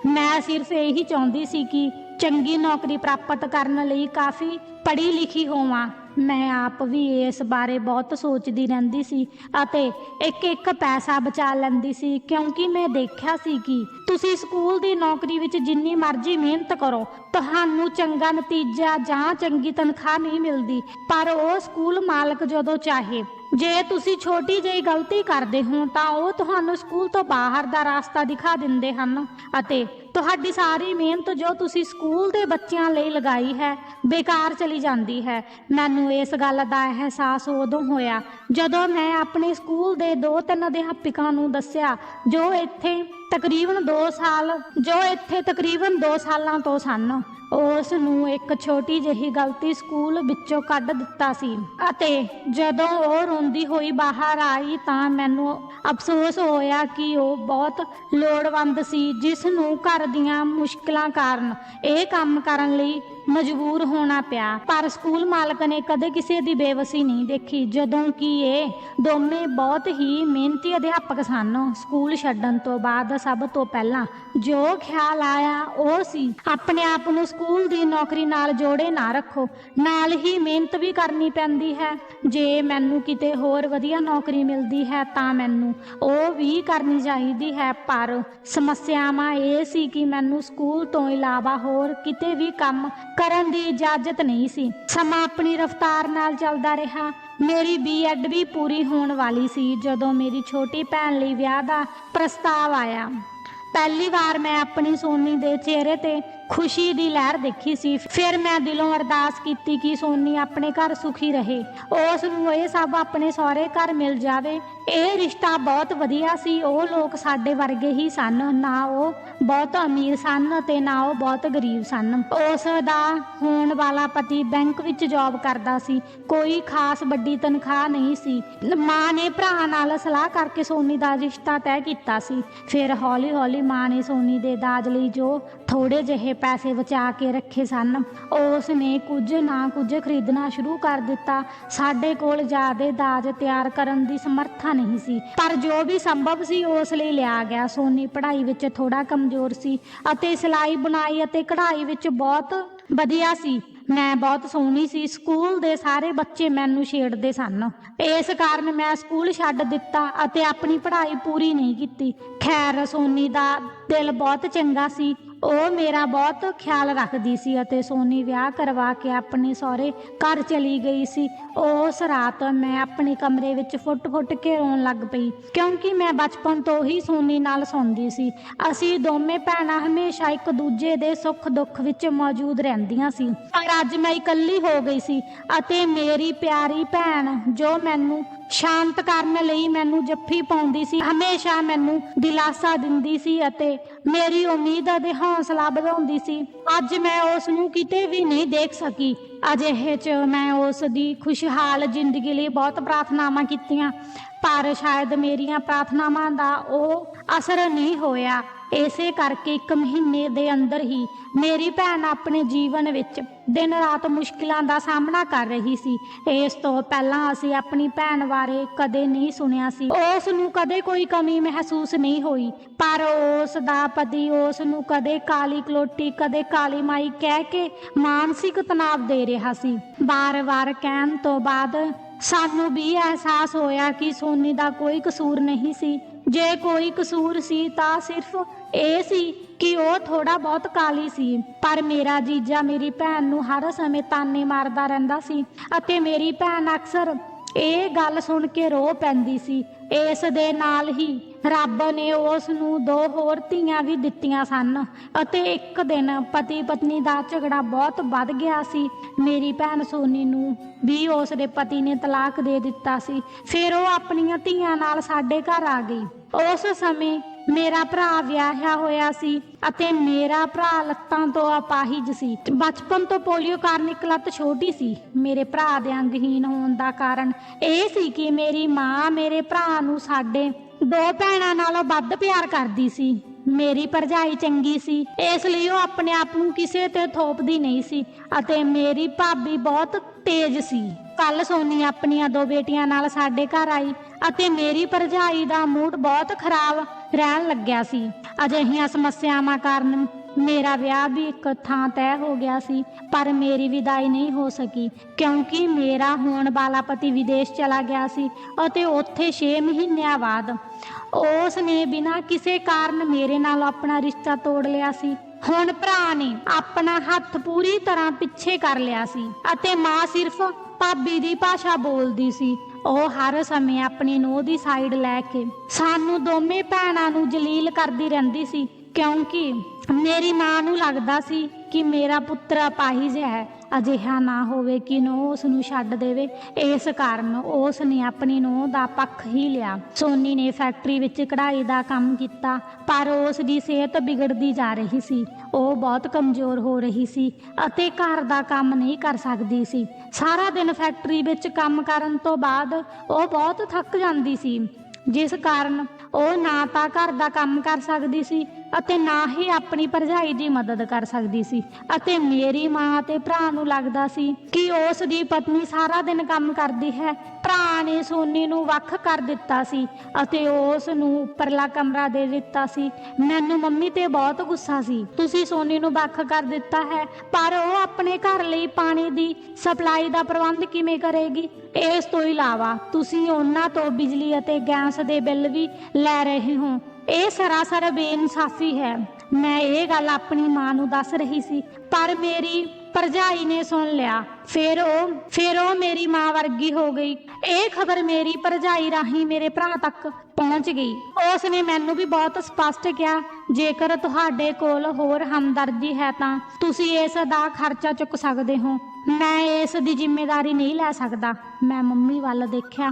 ਮੈਂ ਸਿਰਫ ਇਹੀ ਚਾਹੁੰਦੀ ਸੀ ਕਿ ਚੰਗੀ ਨੌਕਰੀ ਪ੍ਰਾਪਤ ਕਰਨ ਲਈ ਕਾਫੀ ਪੜ੍ਹੀ ਲਿਖੀ ਹੋਵਾਂ। ਮੈਂ ਆਪ ਵੀ ਇਸ ਬਾਰੇ ਬਹੁਤ ਸੋਚਦੀ ਰਹਿੰਦੀ ਸੀ ਅਤੇ ਇੱਕ ਇੱਕ ਪੈਸਾ ਬਚਾ ਲੈਂਦੀ ਸੀ, ਕਿਉਂਕਿ ਮੈਂ ਦੇਖਿਆ ਸੀ ਕਿ ਤੁਸੀਂ ਸਕੂਲ ਦੀ ਨੌਕਰੀ ਵਿੱਚ ਜਿੰਨੀ ਮਰਜ਼ੀ ਮਿਹਨਤ ਕਰੋ, ਤੁਹਾਨੂੰ ਚੰਗਾ ਨਤੀਜਾ ਜਾਂ ਚੰਗੀ ਤਨਖਾਹ ਨਹੀਂ ਮਿਲਦੀ, ਪਰ ਉਹ ਸਕੂਲ ਮਾਲਕ ਜਦੋਂ ਚਾਹੇ। ਜੇ ਤੁਸੀਂ ਛੋਟੀ ਜਿਹੀ ਗਲਤੀ ਕਰਦੇ ਹੋ, ਤਾਂ ਉਹ ਤੁਹਾਨੂੰ ਸਕੂਲ ਤੋਂ ਬਾਹਰ ਦਾ ਰਸਤਾ ਦਿਖਾ ਦਿੰਦੇ ਹਨ। ਅਤੇ ਤੁਹਾਡੀ ਸਾਰੀ ਮਿਹਨਤ ਜੋ ਤੁਸੀਂ ਸਕੂਲ ਦੇ ਬੱਚਿਆਂ ਲਈ ਲਗਾਈ ਹੈ, ਬੇਕਾਰ ਚਲੀ ਜਾਂਦੀ ਹੈ। ਮੈਨੂੰ ਇਸ ਗੱਲ ਦਾ ਅਹਿਸਾਸ ਉਦੋਂ ਹੋਇਆ ਜਦੋਂ ਮੈਂ ਆਪਣੇ ਸਕੂਲ ਦੇ ਦੋ ਤਿੰਨ ਅਧਿਆਪਕਾਂ ਨੂੰ ਦੱਸਿਆ, ਜੋ ਇੱਥੇ ਤਕਰੀਬਨ 2 ਸਾਲ, ਜੋ ਇੱਥੇ ਤਕਰੀਬਨ 2 ਸਾਲਾਂ ਤੋਂ ਸਨ, ਉਸ ਨੂੰ ਇੱਕ ਛੋਟੀ ਜਿਹੀ ਗਲਤੀ ਸਕੂਲ ਵਿੱਚੋਂ ਕੱਢ ਦਿੱਤਾ ਸੀ ਅਤੇ ਜਦੋਂ ਉਹ ਰੋਂਦੀ ਹੋਈ ਬਾਹਰ ਆਈ ਤਾਂ ਮੈਨੂੰ ਅਫਸੋਸ ਹੋਇਆ ਕਿ ਉਹ ਬਹੁਤ ਲੋੜਵੰਦ ਸੀ, ਜਿਸ ਨੂੰ ਘਰ ਦੀਆਂ ਮੁਸ਼ਕਲਾਂ ਕਾਰਨ ਇਹ ਕੰਮ ਕਰਨ ਲਈ ਮਜਬੂਰ ਹੋਣਾ ਪਿਆ। ਪਰ ਸਕੂਲ ਮਾਲਕ ਨੇ ਕਦੇ ਕਿਸੇ ਦੀ ਬੇਵਸੀ ਨਹੀਂ ਦੇਖੀ। ਜਦੋਂ ਕਿ ਇਹ ਦੋਵੇਂ ਬਹੁਤ ਹੀ ਮਿਹਨਤੀ ਅਧਿਆਪਕ ਸਨ। ਸਕੂਲ ਛੱਡਣ ਤੋਂ ਬਾਅਦ ਸਭ ਤੋਂ ਪਹਿਲਾਂ ਜੋ ਖਿਆਲ ਆਇਆ ਉਹ ਸੀ, ਆਪਣੇ ਆਪ ਨੂੰ ਸਕੂਲ ਦੀ ਨੌਕਰੀ ਨਾਲ ਜੋੜੇ ਨਾ ਰੱਖੋ। ਨਾਲ ਹੀ ਮਿਹਨਤ ਵੀ ਕਰਨੀ ਪੈਂਦੀ ਹੈ। ਜੇ ਮੈਨੂੰ ਕਿਤੇ ਹੋਰ ਵਧੀਆ ਨੌਕਰੀ ਮਿਲਦੀ ਹੈ ਤਾਂ ਮੈਨੂੰ ਉਹ ਵੀ ਕਰਨੀ ਚਾਹੀਦੀ ਹੈ। ਪਰ ਸਮੱਸਿਆਵਾਂ ਇਹ ਸੀ ਕਿ ਮੈਨੂੰ ਸਕੂਲ ਤੋਂ ਇਲਾਵਾ ਹੋਰ ਕਿਤੇ ਵੀ ਕੰਮ ਕਰਨ ਦੀ ਇਜਾਜ਼ਤ ਨਹੀਂ ਸੀ। ਸਮਾਂ ਆਪਣੀ ਰਫ਼ਤਾਰ ਨਾਲ ਚੱਲਦਾ ਰਿਹਾ। ਮੇਰੀ ਬੀਐਡ ਵੀ ਪੂਰੀ ਹੋਣ ਵਾਲੀ ਸੀ ਜਦੋਂ ਮੇਰੀ ਛੋਟੀ ਭੈਣ ਲਈ ਵਿਆਹ ਦਾ ਪ੍ਰਸਤਾਵ ਆਇਆ। ਪਹਿਲੀ ਵਾਰ ਮੈਂ ਆਪਣੀ ਸੋਨੀ ਦੇ ਚਿਹਰੇ ਤੇ ਖੁਸ਼ੀ ਦੀ ਲਹਿਰ ਦੇਖੀ ਸੀ। ਫਿਰ ਮੈਂ ਦਿਲੋਂ ਅਰਦਾਸ ਕੀਤੀ ਕਿ ਸੋਨੀ ਆਪਣੇ ਘਰ ਸੁਖੀ ਰਹੇ। ਉਸ ਨੂੰ ਇਹ ਸਭ ਆਪਣੇ ਸਹੁਰੇ ਘਰ ਮਿਲ ਜਾਵੇ। ਇਹ ਰਿਸ਼ਤਾ ਬਹੁਤ ਵਧੀਆ ਸੀ। ਉਹ ਲੋਕ ਸਾਡੇ ਵਰਗੇ ਹੀ ਸਨ। ਨਾ ਉਹ ਬਹੁਤ ਅਮੀਰ ਸਨ ਤੇ ਨਾ ਉਹ ਬਹੁਤ ਗਰੀਬ ਸਨ। ਉਸ ਦਾ ਹੋਣ ਵਾਲਾ ਪਤੀ ਬੈਂਕ ਵਿੱਚ ਜੌਬ ਕਰਦਾ ਸੀ। ਕੋਈ ਖਾਸ ਵੱਡੀ ਤਨਖਾਹ ਨਹੀਂ ਸੀ। ਮਾਂ ਨੇ ਭਰਾ ਨਾਲ ਸਲਾਹ ਕਰਕੇ ਸੋਨੀ ਦਾ ਰਿਸ਼ਤਾ ਤੈਅ ਕੀਤਾ ਸੀ। ਫਿਰ ਹੌਲੀ ਹੌਲੀ ਮਾਂ ਨੇ ਸੋਨੀ ਦੇ ਦਾਜ ਲਈ ਜੋ ਥੋੜੇ ਜਿਹੇ ਪੈਸੇ ਬਚਾ ਕੇ ਰੱਖੇ ਸਨ। ਉਸ ਨੇ ਕੁਝ ਨਾ ਕੁਝ ਖਰੀਦਣਾ ਸ਼ੁਰੂ ਕਰ ਦਿੱਤਾ। ਸਾਡੇ ਕੋਲ ਜ਼ਿਆਦਾ ਦਾਜ ਤਿਆਰ ਕਰਨ ਦੀ ਸਮਰੱਥਾ ਨਹੀਂ ਸੀ। ਪਰ ਜੋ ਵੀ ਸੰਭਵ ਸੀ, ਉਸ ਲਈ ਲਿਆ ਗਿਆ। ਸੋਨੀ ਪੜ੍ਹਾਈ ਵਿੱਚ ਥੋੜਾ ਕਮਜ਼ੋਰ ਸੀ ਅਤੇ ਸਿਲਾਈ, ਬੁਣਾਈ ਅਤੇ ਕਢਾਈ ਵਿੱਚ ਬਹੁਤ ਵਧੀਆ ਸੀ। ਮੈਂ ਬਹੁਤ ਸੋਹਣੀ ਸੀ। ਸਕੂਲ ਦੇ ਸਾਰੇ ਬੱਚੇ ਮੈਨੂੰ ਛੇੜਦੇ ਸਨ। ਇਸ ਕਾਰਨ ਮੈਂ ਸਕੂਲ ਛੱਡ ਦਿੱਤਾ ਅਤੇ ਆਪਣੀ ਪੜ੍ਹਾਈ ਪੂਰੀ ਨਹੀਂ ਕੀਤੀ। ਖੈਰ, ਸੋਨੀ ਦਾ ਦਿਲ ਬਹੁਤ ਚੰਗਾ ਸੀ। ਉਹ ਮੇਰਾ ਬਹੁਤ ਖਿਆਲ ਰੱਖਦੀ ਸੀ ਅਤੇ ਸੋਨੀ ਵਿਆਹ ਕਰਵਾ ਕੇ ਆਪਣੇ ਸਹੁਰੇ ਘਰ ਚਲੀ ਗਈ ਸੀ। ਉਸ ਰਾਤ ਮੈਂ ਆਪਣੇ ਕਮਰੇ ਵਿੱਚ ਫੁੱਟ-ਫੁੱਟ ਕੇ ਰੋਣ ਲੱਗ ਪਈ, ਕਿਉਂਕਿ ਮੈਂ ਬਚਪਨ ਤੋਂ ਹੀ ਸੋਨੀ ਨਾਲ ਸੌਂਦੀ ਸੀ। ਅਸੀਂ ਦੋਵੇਂ ਭੈਣਾਂ ਹਮੇਸ਼ਾ ਇੱਕ ਦੂਜੇ ਦੇ ਸੁੱਖ ਦੁੱਖ ਵਿੱਚ ਮੌਜੂਦ ਰਹਿੰਦੀਆਂ ਸੀ। ਪਰ ਅੱਜ ਮੈਂ ਇਕੱਲੀ ਹੋ ਗਈ ਸੀ ਅਤੇ ਮੇਰੀ ਪਿਆਰੀ ਭੈਣ, ਜੋ ਮੈਨੂੰ ਸ਼ਾਂਤ ਕਰਨ ਲਈ ਮੈਨੂੰ ਜੱਫੀ ਪਾਉਂਦੀ ਸੀ। ਹਮੇਸ਼ਾ ਮੈਨੂੰ ਦਿਲਾਸਾ ਦਿੰਦੀ ਸੀ ਅਤੇ ਮੇਰੀ ਉਮੀਦ ਅਤੇ ਹੌਸਲਾ ਵਧਾਉਂਦੀ ਸੀ। ਅੱਜ ਮੈਂ ਉਸ ਨੂੰ ਕਿਤੇ ਵੀ ਨਹੀਂ ਦੇਖ ਸਕੀ। ਅਜਿਹੇ 'ਚ ਮੈਂ ਉਸ ਦੀ ਖੁਸ਼ਹਾਲ ਜ਼ਿੰਦਗੀ ਲਈ ਬਹੁਤ ਪ੍ਰਾਰਥਨਾਵਾਂ ਕੀਤੀਆਂ, ਪਰ ਸ਼ਾਇਦ ਮੇਰੀਆਂ ਪ੍ਰਾਰਥਨਾਵਾਂ ਦਾ ਉਹ ਅਸਰ ਨਹੀਂ ਹੋਇਆ। ਇਸੇ ਕਰਕੇ ਇੱਕ ਮਹੀਨੇ ਦੇ ਅੰਦਰ ਹੀ ਮੇਰੀ ਭੈਣ ਆਪਣੇ ਜੀਵਨ ਵਿੱਚ ਦਿਨ ਰਾਤ ਮੁਸ਼ਕਿਲਾਂ ਦਾ ਸਾਹਮਣਾ ਕਰ ਰਹੀ ਸੀ। ਇਸ ਤੋਂ ਪਹਿਲਾਂ ਅਸੀਂ ਆਪਣੀ ਭੈਣ ਬਾਰੇ ਕਦੇ ਨਹੀਂ ਸੁਣਿਆ ਸੀ। ਉਸ ਨੂੰ ਕਦੇ ਕੋਈ ਕਮੀ ਮਹਿਸੂਸ ਨਹੀਂ ਹੋਈ, ਪਰ ਉਸ ਦਾ ਪਤੀ ਉਸ ਨੂੰ ਕਦੇ ਕਾਲੀ ਕਲੋਟੀ, ਕਦੇ ਕਾਲੀ ਮਾਈ ਕਹਿ ਕੇ ਮਾਨਸਿਕ ਤਣਾਅ ਦੇ ਰਿਹਾ ਸੀ। ਬਾਰ-ਬਾਰ ਕਹਿਣ ਤੋਂ ਬਾਅਦ ਸਾਨੂੰ ਵੀ ਅਹਿਸਾਸ ਹੋਇਆ ਕਿ ਸੋਨੀ ਦਾ ਕੋਈ ਕਸੂਰ ਨਹੀਂ ਸੀ। ਜੇ ਕੋਈ ਕਸੂਰ ਸੀ ਤਾਂ ਸਿਰਫ ਇਹ ਸੀ ਕਿ ਉਹ ਥੋੜਾ ਬਹੁਤ ਕਾਲੀ ਸੀ। ਪਰ ਮੇਰਾ ਜੀਜਾ ਮੇਰੀ ਭੈਣ ਨੂੰ ਹਰ ਸਮੇਂ ਤਾਨੇ ਮਾਰਦਾ ਰਹਿੰਦਾ ਸੀ ਅਤੇ ਮੇਰੀ ਭੈਣ ਅਕਸਰ ਇਹ ਗੱਲ ਸੁਣ ਕੇ ਰੋ ਪੈਂਦੀ ਸੀ। ਇਸ ਦੇ ਨਾਲ ਹੀ ਰੱਬ ਨੇ ਉਸ ਨੂੰ ਦੋ ਹੋਰ ਧੀਆਂ ਵੀ ਦਿੱਤੀਆਂ ਸਨ ਅਤੇ ਇੱਕ ਦਿਨ ਪਤੀ ਪਤਨੀ ਦਾ ਝਗੜਾ ਬਹੁਤ ਵੱਧ ਗਿਆ ਸੀ। ਮੇਰੀ ਭੈਣ ਸੋਨੀ ਨੂੰ ਵੀ ਉਸ ਦੇ ਪਤੀ ਨੇ ਤਲਾਕ ਦੇ ਦਿੱਤਾ ਸੀ। ਫਿਰ ਉਹ ਆਪਣੀਆਂ ਧੀਆਂ ਨਾਲ ਸਾਡੇ ਘਰ ਆ ਗਈ। ਉਸ ਸਮੇਂ ਮੇਰਾ ਭਰਾ ਵਿਆਹਿਆ ਹੋਇਆ ਸੀ ਅਤੇ ਮੇਰਾ ਭਰਾ ਲੱਤਾਂ ਤੋਂ ਅਪਾਹਿਜ ਸੀ। ਬਚਪਨ ਤੋਂ ਪੋਲੀਓ ਕਾਰਨ ਇੱਕ ਲੱਤ ਛੋਟੀ ਸੀ। ਮੇਰੇ ਭਰਾ ਦੇ ਅੰਗਹੀਨ ਹੋਣ ਦਾ ਕਾਰਨ ਇਹ ਸੀ ਕਿ ਮੇਰੀ ਮਾਂ ਮੇਰੇ ਭਰਾ ਨੂੰ ਸਾਡੇ ਦੋ ਭੈਣਾਂ ਨਾਲੋਂ ਵੱਧ ਪਿਆਰ ਕਰਦੀ ਸੀ। ਮੇਰੀ ਭਰਜਾਈ ਚੰਗੀ ਸੀ। ਇਸ ਲਈ ਉਹ ਆਪਣੇ ਆਪ ਨੂੰ ਕਿਸੇ ਤੇ ਥੋਪਦੀ ਨਹੀਂ ਸੀ ਅਤੇ ਮੇਰੀ ਭਾਬੀ ਬਹੁਤ ਤੇਜ਼ ਸੀ। ਕੱਲ ਸੋਨੀ ਆਪਣੀਆਂ ਦੋ ਬੇਟੀਆਂ ਨਾਲ ਸਾਡੇ ਘਰ ਆਈ। ਅਤੇ ਮੇਰੀ ਭਰਜਾਈ ਦਾ ਮੂਡ ਬਹੁਤ ਖਰਾਬ ਰਹਿਣ ਲੱਗਿਆ ਸੀ। ਅਜਿਹੀਆਂ ਸਮੱਸਿਆਵਾਂ ਕਾਰਨ ਮੇਰਾ ਵਿਆਹ ਵੀ ਇੱਕ ਥਾਂ ਤੈਅ ਹੋ ਗਿਆ ਸੀ, ਪਰ ਮੇਰੀ ਵਿਦਾਈ ਨਹੀਂ ਹੋ ਸਕੀ, ਕਿਉਂਕਿ ਮੇਰਾ ਹੋਣ ਵਾਲਾ ਪਤੀ ਵਿਦੇਸ਼ ਚਲਾ ਗਿਆ ਸੀ ਅਤੇ ਉੱਥੇ 6 ਮਹੀਨਿਆਂ ਬਾਅਦ ਉਸ ਨੇ ਬਿਨਾਂ ਕਿਸੇ ਕਾਰਨ ਮੇਰੇ ਨਾਲ ਆਪਣਾ ਰਿਸ਼ਤਾ ਤੋੜ ਲਿਆ ਸੀ। ਹੁਣ ਭਰਾ ਨੇ ਆਪਣਾ ਹੱਥ ਪੂਰੀ ਤਰ੍ਹਾਂ ਪਿੱਛੇ ਕਰ ਲਿਆ ਸੀ ਅਤੇ ਮਾਂ ਸਿਰਫ ਭਾਬੀ ਦੀ ਭਾਸ਼ਾ ਬੋਲਦੀ ਸੀ। ਉਹ ਹਰ ਸਮੇਂ ਆਪਣੀ ਨੂੰਹ ਦੀ ਸਾਈਡ ਲੈ ਕੇ ਸਾਨੂੰ ਦੋਵੇਂ ਭੈਣਾਂ ਨੂੰ ਜਲੀਲ ਕਰਦੀ ਰਹਿੰਦੀ ਸੀ, ਕਿਉਂਕਿ ਮੇਰੀ ਮਾਂ ਨੂੰ ਲੱਗਦਾ ਸੀ ਕਿ ਮੇਰਾ ਪੁੱਤਰ ਅਪਾਹਿਜ ਹੈ। ਅਜਿਹਾ ਨਾ ਹੋਵੇ ਕਿ ਨੂੰਹ ਉਸ ਨੂੰ ਛੱਡ ਦੇਵੇ। ਇਸ ਕਾਰਨ ਉਸ ਨੇ ਆਪਣੀ ਨੂੰਹ ਦਾ ਪੱਖ ਹੀ ਲਿਆ। ਸੋਨੀ ਨੇ ਫੈਕਟਰੀ ਵਿੱਚ ਕਢਾਈ ਦਾ ਕੰਮ ਕੀਤਾ, ਪਰ ਉਸ ਦੀ ਸਿਹਤ ਵਿਗੜਦੀ ਜਾ ਰਹੀ ਸੀ। ਉਹ ਬਹੁਤ ਕਮਜ਼ੋਰ ਹੋ ਰਹੀ ਸੀ ਅਤੇ ਘਰ ਦਾ ਕੰਮ ਨਹੀਂ ਕਰ ਸਕਦੀ ਸੀ। ਸਾਰਾ ਦਿਨ ਫੈਕਟਰੀ ਵਿੱਚ ਕੰਮ ਕਰਨ ਤੋਂ ਬਾਅਦ ਉਹ ਬਹੁਤ ਥੱਕ ਜਾਂਦੀ ਸੀ। ਜਿਸ ਕਾਰਨ ਉਹ ਨਾ ਤਾਂ ਘਰ ਦਾ ਕੰਮ ਕਰ ਸਕਦੀ ਸੀ ਅਤੇ ਨਾ ਹੀ ਆਪਣੀ ਭਰਜਾਈ ਦੀ ਮਦਦ ਕਰ ਸਕਦੀ ਸੀ। ਅਤੇ ਮੇਰੀ ਮਾਂ ਤੇ ਭਰਾ ਨੂੰ ਲੱਗਦਾ ਸੀ ਕਿ ਉਸ ਦੀ ਪਤਨੀ ਸਾਰਾ ਦਿਨ ਕੰਮ ਕਰਦੀ ਹੈ ਭਰਾ ਨੇ ਸੋਨੀ ਨੂੰ ਵੱਖ ਕਰ ਦਿੱਤਾ ਸੀ ਅਤੇ ਉਸ ਨੂੰ ਉੱਪਰਲਾ ਕਮਰਾ ਦੇ ਦਿੱਤਾ ਸੀ। ਮੈਨੂੰ ਮੰਮੀ ਤੇ ਬਹੁਤ ਗੁੱਸਾ ਸੀ। ਤੁਸੀਂ ਸੋਨੀ ਨੂੰ ਵੱਖ ਕਰ ਦਿੱਤਾ ਹੈ, ਪਰ ਉਹ ਆਪਣੇ ਘਰ ਲਈ ਪਾਣੀ ਦੀ ਸਪਲਾਈ ਦਾ ਪ੍ਰਬੰਧ ਕਿਵੇਂ ਕਰੇਗੀ? ਇਸ ਤੋਂ ਇਲਾਵਾ ਤੁਸੀਂ ਉਹਨਾਂ ਤੋਂ ਬਿਜਲੀ ਅਤੇ ਗੈਸ ਦੇ ਬਿੱਲ ਵੀ ਲੈ ਰਹੇ ਹੋ। ਇਹ ਸਰਾਸਰ ਬੇਇਨਸਾਫੀ ਹੈ। ਮੈਂ ਇਹ ਗੱਲ ਆਪਣੀ ਮਾਂ ਨੂੰ ਦੱਸ ਰਹੀ ਸੀ, ਪਰ ਮੇਰੀ ਭਰਜਾਈ ਨੇ ਸੁਣ ਲਿਆ। ਫਿਰ ਉਹ ਫਿਰ ਉਹ ਮੇਰੀ ਮਾਂ ਵਰਗੀ ਹੋ ਗਈ। ਇਹ ਖਬਰ ਮੇਰੀ ਭਰਜਾਈ ਰਾਹੀਂ ਮੇਰੇ ਭਰਾ ਤੱਕ ਪਹੁੰਚ ਗਈ। ਉਸ ਨੇ ਮੈਨੂੰ ਵੀ ਬਹੁਤ ਸਪਸ਼ਟ ਕਿਹਾ, ਜੇਕਰ ਤੁਹਾਡੇ ਕੋਲ ਹੋਰ ਹਮਦਰਦੀ ਹੈ ਤਾਂ ਤੁਸੀਂ ਇਸ ਦਾ ਖਰਚਾ ਚੁੱਕ ਸਕਦੇ ਹੋ। ਮੈਂ ਇਸ ਦੀ ਜ਼ਿੰਮੇਵਾਰੀ ਨਹੀਂ ਲੈ ਸਕਦਾ। ਮੈਂ ਮੰਮੀ ਵੱਲ ਦੇਖਿਆ,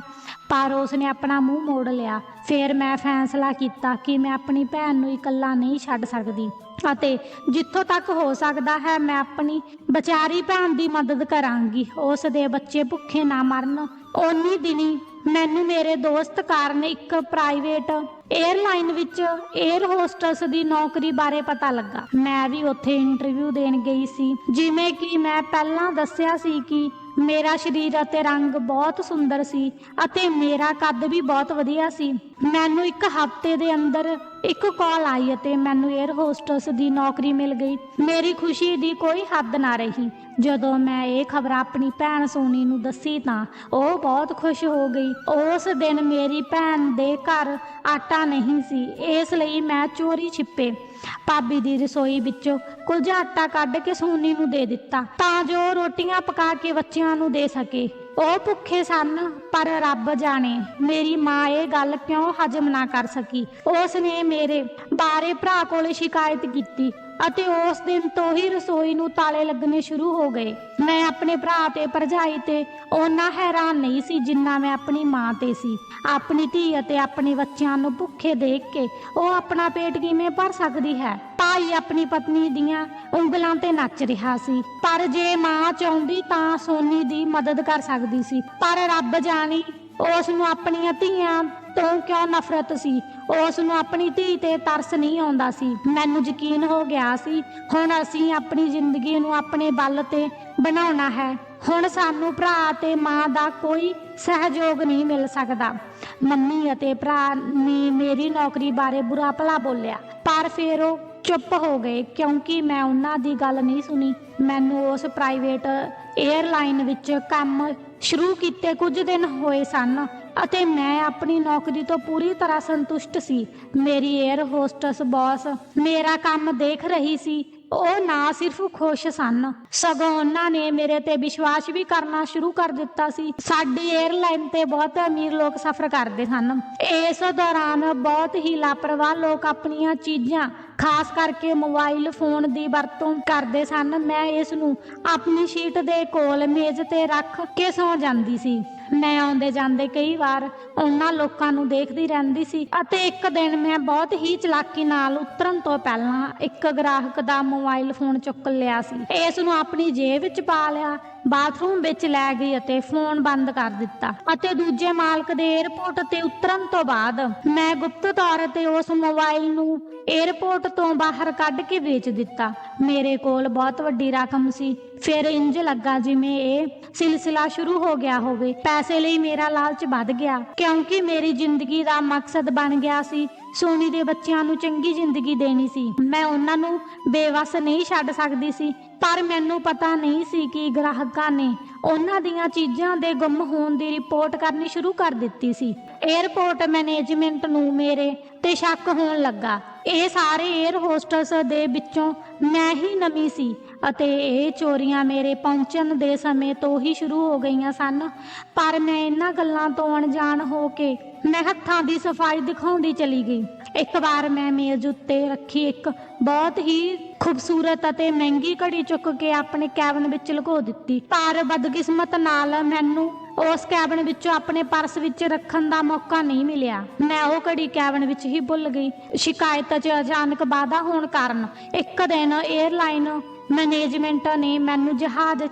ਪਰ ਉਸ ਨੇ ਆਪਣਾ ਮੂੰਹ ਮੋੜ ਲਿਆ। ਫਿਰ ਮੈਂ ਫੈਸਲਾ ਕੀਤਾ ਕਿ ਮੈਂ ਆਪਣੀ ਭੈਣ ਨੂੰ ਇਕੱਲਾ ਨਹੀਂ ਛੱਡ ਸਕਦੀ ਅਤੇ ਜਿੱਥੋਂ ਤੱਕ ਹੋ ਸਕਦਾ ਹੈ, ਮੈਂ ਆਪਣੀ ਵਿਚਾਰੀ ਭੈਣ ਦੀ ਮਦਦ ਕਰਾਂਗੀ। ਉਸ ਦੇ ਬੱਚੇ ਭੁੱਖੇ ਨਾ ਮਰਨ। ਓਨੀ ਦਿਨੀ ਮੈਨੂੰ ਮੇਰੇ ਦੋਸਤ ਕਾਰਨ ਇੱਕ ਪ੍ਰਾਈਵੇਟ ਏਅਰਲਾਈਨ ਵਿੱਚ 에ਅਰ ਹੋਸਟਸ ਦੀ ਨੌਕਰੀ ਬਾਰੇ ਪਤਾ ਲੱਗਾ। ਮੈਂ ਵੀ ਉੱਥੇ ਇੰਟਰਵਿਊ ਦੇਣ ਗਈ ਸੀ। ਜਿਵੇਂ ਕਿ ਮੈਂ ਪਹਿਲਾਂ ਦੱਸਿਆ ਸੀ ਕਿ ਮੇਰਾ ਸਰੀਰ ਅਤੇ ਰੰਗ ਬਹੁਤ ਸੁੰਦਰ ਸੀ ਅਤੇ ਮੇਰਾ ਕੱਦ ਵੀ ਬਹੁਤ ਵਧੀਆ ਸੀ। ਮੈਨੂੰ ਇੱਕ ਹਫ਼ਤੇ ਦੇ ਅੰਦਰ ਇੱਕ ਕਾਲ ਆਈ ਅਤੇ ਮੈਨੂੰ 에ਅਰ ਹੋਸਟਸ ਦੀ ਨੌਕਰੀ ਮਿਲ ਗਈ। ਮੇਰੀ ਖੁਸ਼ੀ ਦੀ ਕੋਈ ਹੱਦ ਨਾ ਰਹੀ। ਜਦੋਂ ਮੈਂ ਇਹ ਖਬਰ ਆਪਣੀ ਭੈਣ ਸੋਨੀ ਨੂੰ ਦੱਸੀ ਤਾਂ ਉਹ ਬਹੁਤ ਖੁਸ਼ ਹੋ ਗਈ। ਉਸ ਦਿਨ ਮੇਰੀ ਭੈਣ ਦੇ ਘਰ ਆਟਾ ਨਹੀਂ ਸੀ, ਇਸ ਲਈ ਮੈਂ ਚੋਰੀ ਛਿਪੇ। ਭਾਬੀ ਦੀ ਰਸੋਈ ਵਿੱਚੋਂ ਕੁਝ ਆਟਾ ਕੱਢ ਕੇ ਸੋਨੀ ਨੂੰ ਦੇ ਦਿੱਤਾ, ਤਾਂ ਜੋ ਉਹ ਰੋਟੀਆਂ ਪਕਾ ਕੇ ਬੱਚਿਆਂ ਨੂੰ ਦੇ ਸਕੇ। ਉਹ ਭੁੱਖੇ ਸਨ, ਪਰ ਰੱਬ ਜਾਣੇ, ਮੇਰੀ ਮਾਂ ਇਹ ਗੱਲ ਕਿਉਂ ਹਜਮ ਨਾ ਕਰ ਸਕੀ? ਉਸ ਨੇ ਮੇਰੇ ਬਾਰੇ ਭਰਾ ਕੋਲੇ ਸ਼ਿਕਾਇਤ ਕੀਤੀ। ਅਤੇ ਉਸ ਦਿਨ ਤੋਂ ਹੀ ਰਸੋਈ ਨੂੰ ਤਾਲੇ ਲੱਗਣੇ ਸ਼ੁਰੂ ਹੋ ਗਏ। ਮੈਂ ਆਪਣੇ ਭਰਾ ਤੇ ਭਰਜਾਈ ਤੇ ਉਹਨਾਂ ਹੈਰਾਨ ਨਹੀਂ ਸੀ ਜਿੰਨਾ ਮੈਂ ਆਪਣੀ ਮਾਂ ਤੇ ਸੀ। ਆਪਣੀ ਧੀ ਅਤੇ ਆਪਣੇ ਬੱਚਿਆਂ ਨੂੰ ਭੁੱਖੇ ਦੇਖ ਕੇ ਉਹ ਆਪਣਾ ਪੇਟ ਕਿਵੇਂ ਭਰ ਸਕਦੀ ਹੈ? ਭਾਈ ਆਪਣੀ ਪਤਨੀ ਦੀਆਂ ਉਂਗਲਾਂ ਤੇ ਨੱਚ ਰਿਹਾ ਸੀ। ਪਰ ਜੇ ਮਾਂ ਚਾਹੁੰਦੀ ਤਾਂ ਸੋਨੀ ਦੀ ਮਦਦ ਕਰ ਸਕਦੀ ਸੀ। ਪਰ ਰੱਬ ਜਾਣੀ, ਉਸ ਨੂੰ ਆਪਣੀਆਂ ਧੀਆਂ ਤੋਂ ਕਿਉਂ ਨਫ਼ਰਤ ਸੀ? ਉਸ ਨੂੰ ਆਪਣੀ ਧੀ ਤੇ ਤਰਸ ਨਹੀਂ ਆਉਂਦਾ ਸੀ। ਮੈਨੂੰ ਯਕੀਨ ਹੋ ਗਿਆ ਸੀ, ਹੁਣ ਅਸੀਂ ਆਪਣੀ ਜ਼ਿੰਦਗੀ ਨੂੰ ਆਪਣੇ ਬਲ ਤੇ ਬਣਾਉਣਾ ਹੈ। ਹੁਣ ਸਾਨੂੰ ਭਰਾ ਤੇ ਮਾਂ ਦਾ ਕੋਈ ਸਹਿਯੋਗ ਨਹੀਂ ਮਿਲ ਸਕਦਾ। ਮੰਮੀ ਅਤੇ ਭਰਾ ਨੇ ਮੇਰੀ ਨੌਕਰੀ ਬਾਰੇ ਬੁਰਾ ਭਲਾ ਬੋਲਿਆ। ਪਰ ਫਿਰ ਉਹ ਚੁੱਪ ਹੋ ਗਏ, ਕਿਉਂਕਿ ਮੈਂ ਉਹਨਾਂ ਦੀ ਗੱਲ ਨਹੀਂ ਸੁਣੀ। ਮੈਨੂੰ ਉਸ ਪ੍ਰਾਈਵੇਟ 에ਅਰਲਾਈਨ ਵਿੱਚ ਕੰਮ ਸ਼ੁਰੂ ਕੀਤੇ ਕੁਝ ਦਿਨ ਹੋਏ ਸਨ ਅਤੇ ਮੈਂ ਆਪਣੀ ਨੌਕਰੀ ਤੋਂ ਪੂਰੀ ਤਰ੍ਹਾਂ ਸੰਤੁਸ਼ਟ ਸੀ। ਮੇਰੀ 에ਅਰ ਹੋਸਟਸ ਬੌਸ ਮੇਰਾ ਕੰਮ ਦੇਖ ਰਹੀ ਸੀ। ਉਹ ਨਾ ਸਿਰਫ ਖੁਸ਼ ਸਨ। ਸਗੋਂ ਉਹਨਾਂ ਨੇ ਮੇਰੇ ਤੇ ਵਿਸ਼ਵਾਸ ਵੀ ਕਰਨਾ ਸ਼ੁਰੂ ਕਰ ਦਿੱਤਾ ਸੀ। ਸਾਡੀ 에ਅਰਲਾਈਨ ਤੇ ਬਹੁਤ ਅਮੀਰ ਲੋਕ ਸਫ਼ਰ ਕਰਦੇ ਸਨ। ਇਸ ਦੌਰਾਨ ਬਹੁਤ ਹੀ ਲਾਪਰਵਾਹ ਲੋਕ ਆਪਣੀਆਂ ਚੀਜ਼ਾਂ ਖਾਸ ਕਰਕੇ ਮੋਬਾਈਲ ਫੋਨ ਦੀ ਵਰਤੋਂ ਕਰਦੇ ਸਨ। ਮੈਂ ਇਸ ਨੂੰ ਆਪਣੀ ਸ਼ੀਟ ਦੇ ਕੋਲ ਮੇਜ਼ ਤੇ ਰੱਖ ਕੇ ਸੌ ਜਾਂਦੀ ਸੀ। ਮੈਂ ਆਉਂਦੇ ਜਾਂਦੇ ਕਈ ਵਾਰ ਉਹਨਾਂ ਲੋਕਾਂ ਨੂੰ ਦੇਖਦੀ ਰਹਿੰਦੀ ਸੀ ਅਤੇ ਇੱਕ ਦਿਨ ਮੈਂ ਬਹੁਤ ਹੀ ਚਲਾਕੀ ਨਾਲ ਉਤਰਨ ਤੋਂ ਪਹਿਲਾਂ ਇੱਕ ਗ੍ਰਾਹਕ ਦਾ ਮੋਬਾਈਲ ਫੋਨ ਚੁੱਕ ਲਿਆ ਸੀ। ਇਸ ਨੂੰ ਆਪਣੀ ਜੇਬ ਵਿੱਚ ਪਾ ਲਿਆ, ਬਾਥਰੂਮ ਵਿੱਚ ਲੈ ਗਈ ਅਤੇ ਫੋਨ ਬੰਦ ਕਰ ਦਿੱਤਾ ਅਤੇ ਦੂਜੇ ਮਾਲਕ ਦੇ 에ਅਰਪੋਰਟ ਤੇ ਉਤਰਨ ਤੋਂ ਬਾਅਦ ਮੈਂ ਗੁਪਤ ਤੌਰ ਤੇ ਉਸ ਮੋਬਾਈਲ ਨੂੰ 에ਅਰਪੋਰਟ ਤੋਂ ਬਾਹਰ ਕੱਢ ਕੇ ਵੇਚ ਦਿੱਤਾ। ਮੇਰੇ ਕੋਲ ਬਹੁਤ ਵੱਡੀ ਰਕਮ ਸੀ। ਫਿਰ ਇੰਜ ਲੱਗਾ ਜਿਵੇਂ ਇਹ ਸਿਲਸਿਲਾ ਸ਼ੁਰੂ ਹੋ ਗਿਆ ਹੋਵੇ। ਪੈਸੇ ਲਈ ਮੇਰਾ ਲਾਲਚ ਵੱਧ ਗਿਆ, ਕਿਉਂਕਿ ਮੇਰੀ ਜ਼ਿੰਦਗੀ ਦਾ ਮਕਸਦ ਬਣ ਗਿਆ ਸੀ। ਸੋਨੀ ਦੇ ਬੱਚਿਆਂ ਨੂੰ ਚੰਗੀ ਜ਼ਿੰਦਗੀ ਦੇਣੀ ਸੀ। ਮੈਂ ਉਹਨਾਂ ਨੂੰ ਬੇਵਸ ਨਹੀਂ ਛੱਡ ਸਕਦੀ ਸੀ। ਪਰ ਮੈਨੂੰ ਪਤਾ ਨਹੀਂ ਸੀ ਕਿ ਗ੍ਰਾਹਕਾਂ ਨੇ ਉਹਨਾਂ ਦੀਆਂ ਚੀਜ਼ਾਂ ਦੇ ਗੁੰਮ ਹੋਣ ਦੀ ਰਿਪੋਰਟ ਕਰਨੀ ਸ਼ੁਰੂ ਕਰ ਦਿੱਤੀ ਸੀ। 에ਅਰਪੋਰਟ ਮੈਨੇਜਮੈਂਟ ਨੂੰ ਮੇਰੇ ਤੇ ਸ਼ੱਕ ਹੋਣ ਲੱਗਾ। ਇਹ ਸਾਰੇ 에ਅਰ ਹੋਸਟਸ ਦੇ ਵਿੱਚੋਂ ਮੈਂ ਹੀ ਨਵੀਂ ਸੀ ਅਤੇ ਇਹ ਚੋਰੀਆਂ ਮੇਰੇ ਪਹੁੰਚਣ ਦੇ ਸਮੇਂ ਤੋਂ ਹੀ ਸ਼ੁਰੂ ਹੋ ਗਈਆਂ ਸਨ। ਪਰ ਮੈਂ ਇਹਨਾਂ ਗੱਲਾਂ ਤੋਂ ਅਣਜਾਣ ਹੋ ਕੇ ਮੈਂ ਹੱਥਾਂ ਦੀ ਸਫ਼ਾਈ ਦਿਖਾਉਂਦੀ ਚਲੀ ਗਈ। ਇੱਕ ਵਾਰ ਮੈਂ ਮੇਜ਼ ਉੱਤੇ ਰੱਖੀ ਇੱਕ ਬਹੁਤ ਹੀ ਖੂਬਸੂਰਤ ਅਤੇ ਮਹਿੰਗੀ ਘੜੀ ਚੁੱਕ ਕੇ ਆਪਣੇ ਕੈਬਨ ਵਿੱਚ ਲੁਕੋ ਦਿੱਤੀ। ਪਰ ਬਦਕਿਸਮਤ ਨਾਲ ਮੈਨੂੰ ਉਸ ਕੈਬਨ ਵਿੱਚੋਂ ਆਪਣੇ ਪਰਸ ਵਿੱਚ ਰੱਖਣ ਦਾ ਮੌਕਾ ਨਹੀਂ ਮਿਲਿਆ। ਮੈਂ ਉਹ ਘੜੀ ਕੈਬਨ ਵਿੱਚ ਹੀ ਭੁੱਲ ਗਈ। ਸ਼ਿਕਾਇਤ 'ਚ ਅਚਾਨਕ ਵਾਧਾ ਹੋਣ ਕਾਰਨ ਇੱਕ ਦਿਨ 에ਅਰਲਾਈਨ ਮੈਨੇਜਮੈਂਟ ਨੇ ਮੈਨੂੰ ਜਹਾਜ਼